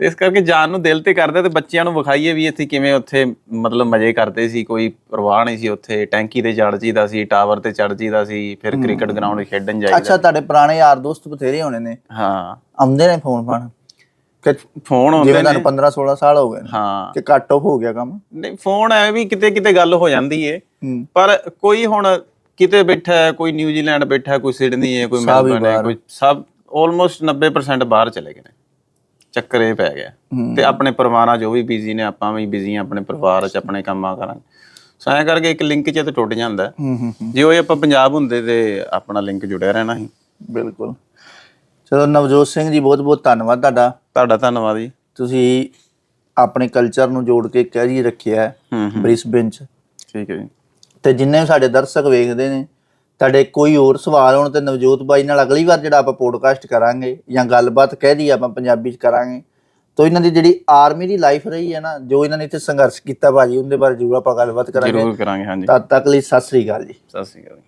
ਤੇ ਇਸ ਕਰਕੇ ਜਾਣ ਨੂੰ ਦਿਲ ਤੇ ਕਰਦਾ ਤੇ ਬੱਚਿਆਂ ਨੂੰ ਵਿਖਾਈਏ ਵੀ ਇੱਥੇ ਕਿਵੇਂ ਉੱਥੇ ਮਤਲਬ ਮਜ਼ੇ ਕਰਦੇ ਸੀ ਕੋਈ ਪਰਵਾਹ ਨਹੀਂ ਸੀ ਉੱਥੇ ਟੈਂਕੀ ਤੇ ਚੜ ਜੀਦਾ ਸੀ ਟਾਵਰ ਤੇ ਚੜ ਜੀਦਾ ਸੀ ਫਿਰ ਕ੍ਰਿਕਟ ਗਰਾਊਂਡ ਖੇਡਣ ਜਾਈਦਾ। ਅੱਛਾ ਤੁਹਾਡੇ ਪੁਰਾਣੇ ਯਾਰ ਦੋਸਤ ਬਥੇਰੇ ਹੋਣੇ ਨੇ। ਹਾਂ। ਆਉਂਦੇ ਨੇ ਫੋਨ ਫਾਨ? ਕਿ ਫੋਨ ਆਉਂਦੇ ਜਿਵੇਂ ਨੇ। ਤੁਹਾਨੂੰ 15 16 ਸਾਲ ਹੋ ਗਏ ਹਾਂ। ਕਿ ਕੱਟ ਆਫ ਹੋ ਗਿਆ ਕੰਮ? ਨਹੀਂ ਫੋਨ ਐ ਵੀ ਕਿਤੇ ਕਿਤੇ ਗੱਲ ਹੋ ਜਾਂਦੀ ਏ। ਪਰ ਕੋਈ ਹੁਣ ਕਿਤੇ ਬੈਠਾ ਕੋਈ ਨਿਊਜ਼ੀਲੈਂਡ ਬੈਠਾ ਕੋਈ ਸਿਡਨੀ ਹੈ ਕੋਈ ਮੈਲਬਰਨ ਹੈ ਕੋਈ ਸਭ ਆਲਮੋਸਟ 90% ਬਾਹਰ ਚਲੇ ਗਏ ਨੇ। ਚੱਕਰ ਇਹ ਪੈ ਗਿਆ। ਤੇ ਆਪਣੇ ਪਰਿਵਾਰਾਂ ਜੋ ਵੀ ਬਿਜ਼ੀ ਨੇ ਆਪਾਂ ਵੀ ਬਿਜ਼ੀ ਆ ਆਪਣੇ ਪਰਿਵਾਰ 'ਚ ਆਪਣੇ ਕੰਮਾਂ ਕਰਾਂਗੇ ਸੋ ਐਂ ਕਰਕੇ ਇੱਕ ਲਿੰਕ 'ਚ ਤੇ ਟੁੱਟ ਜਾਂਦਾ। ਜੇ ਉਹ ਆਪਾਂ ਪੰਜਾਬ ਹੁੰਦੇ ਤੇ ਆਪਣਾ ਲਿੰਕ ਜੁੜਿਆ ਰਹਿਣਾ ਸੀ। ਬਿਲਕੁਲ। ਚਲੋ ਨਵਜੋਤ ਸਿੰਘ ਜੀ ਬਹੁਤ ਬਹੁਤ ਧੰਨਵਾਦ ਤੁਹਾਡਾ। ਤੁਹਾਡਾ ਧੰਨਵਾਦ ਜੀ। ਤੁਸੀਂ ਆਪਣੇ ਕਲਚਰ ਨੂੰ ਜੋੜ ਕੇ ਕੈਰੀ ਰੱਖਿਆ ਹੈ ਹੂੰ ਹੂੰ। ਬ੍ਰਿਸਬੇਨ ਚ। ਠੀਕ ਹੈ ਜੀ। ਤੇ ਜਿੰਨੇ ਸਾਡੇ ਦਰਸ਼ਕ ਵੇਖਦੇ ਨੇ ਤੁਹਾਡੇ ਕੋਈ ਹੋਰ ਸਵਾਲ ਹੋਣ ਤੇ ਨਵਜੋਤ ਬਾਈ ਨਾਲ ਅਗਲੀ ਵਾਰ ਜਿਹੜਾ ਆਪਾਂ ਪੋਡਕਾਸਟ ਕਰਾਂਗੇ ਜਾਂ ਗੱਲਬਾਤ ਕਹਿ ਦੀ ਆਪਾਂ ਪੰਜਾਬੀ ਚ ਕਰਾਂਗੇ ਤਾਂ ਇਹਨਾਂ ਦੀ ਜਿਹੜੀ ਆਰਮੀ ਦੀ ਲਾਈਫ ਰਹੀ ਹੈ ਨਾ ਜੋ ਇਹਨਾਂ ਨੇ ਇੱਥੇ ਸੰਘਰਸ਼ ਕੀਤਾ ਭਾਜੀ ਉਹਦੇ ਬਾਰੇ ਜ਼ਰੂਰ ਆਪਾਂ ਗੱਲਬਾਤ ਕਰਾਂਗੇ। ਜ਼ਰੂਰ ਕਰਾਂਗੇ ਹਾਂਜੀ। ਤਦ ਤੱਕ ਲਈ ਸਤਿ ਸ੍ਰੀ ਅਕਾਲ ਜੀ। ਸਤਿ ਸ਼੍ਰੀ ਅਕਾਲ ਜੀ।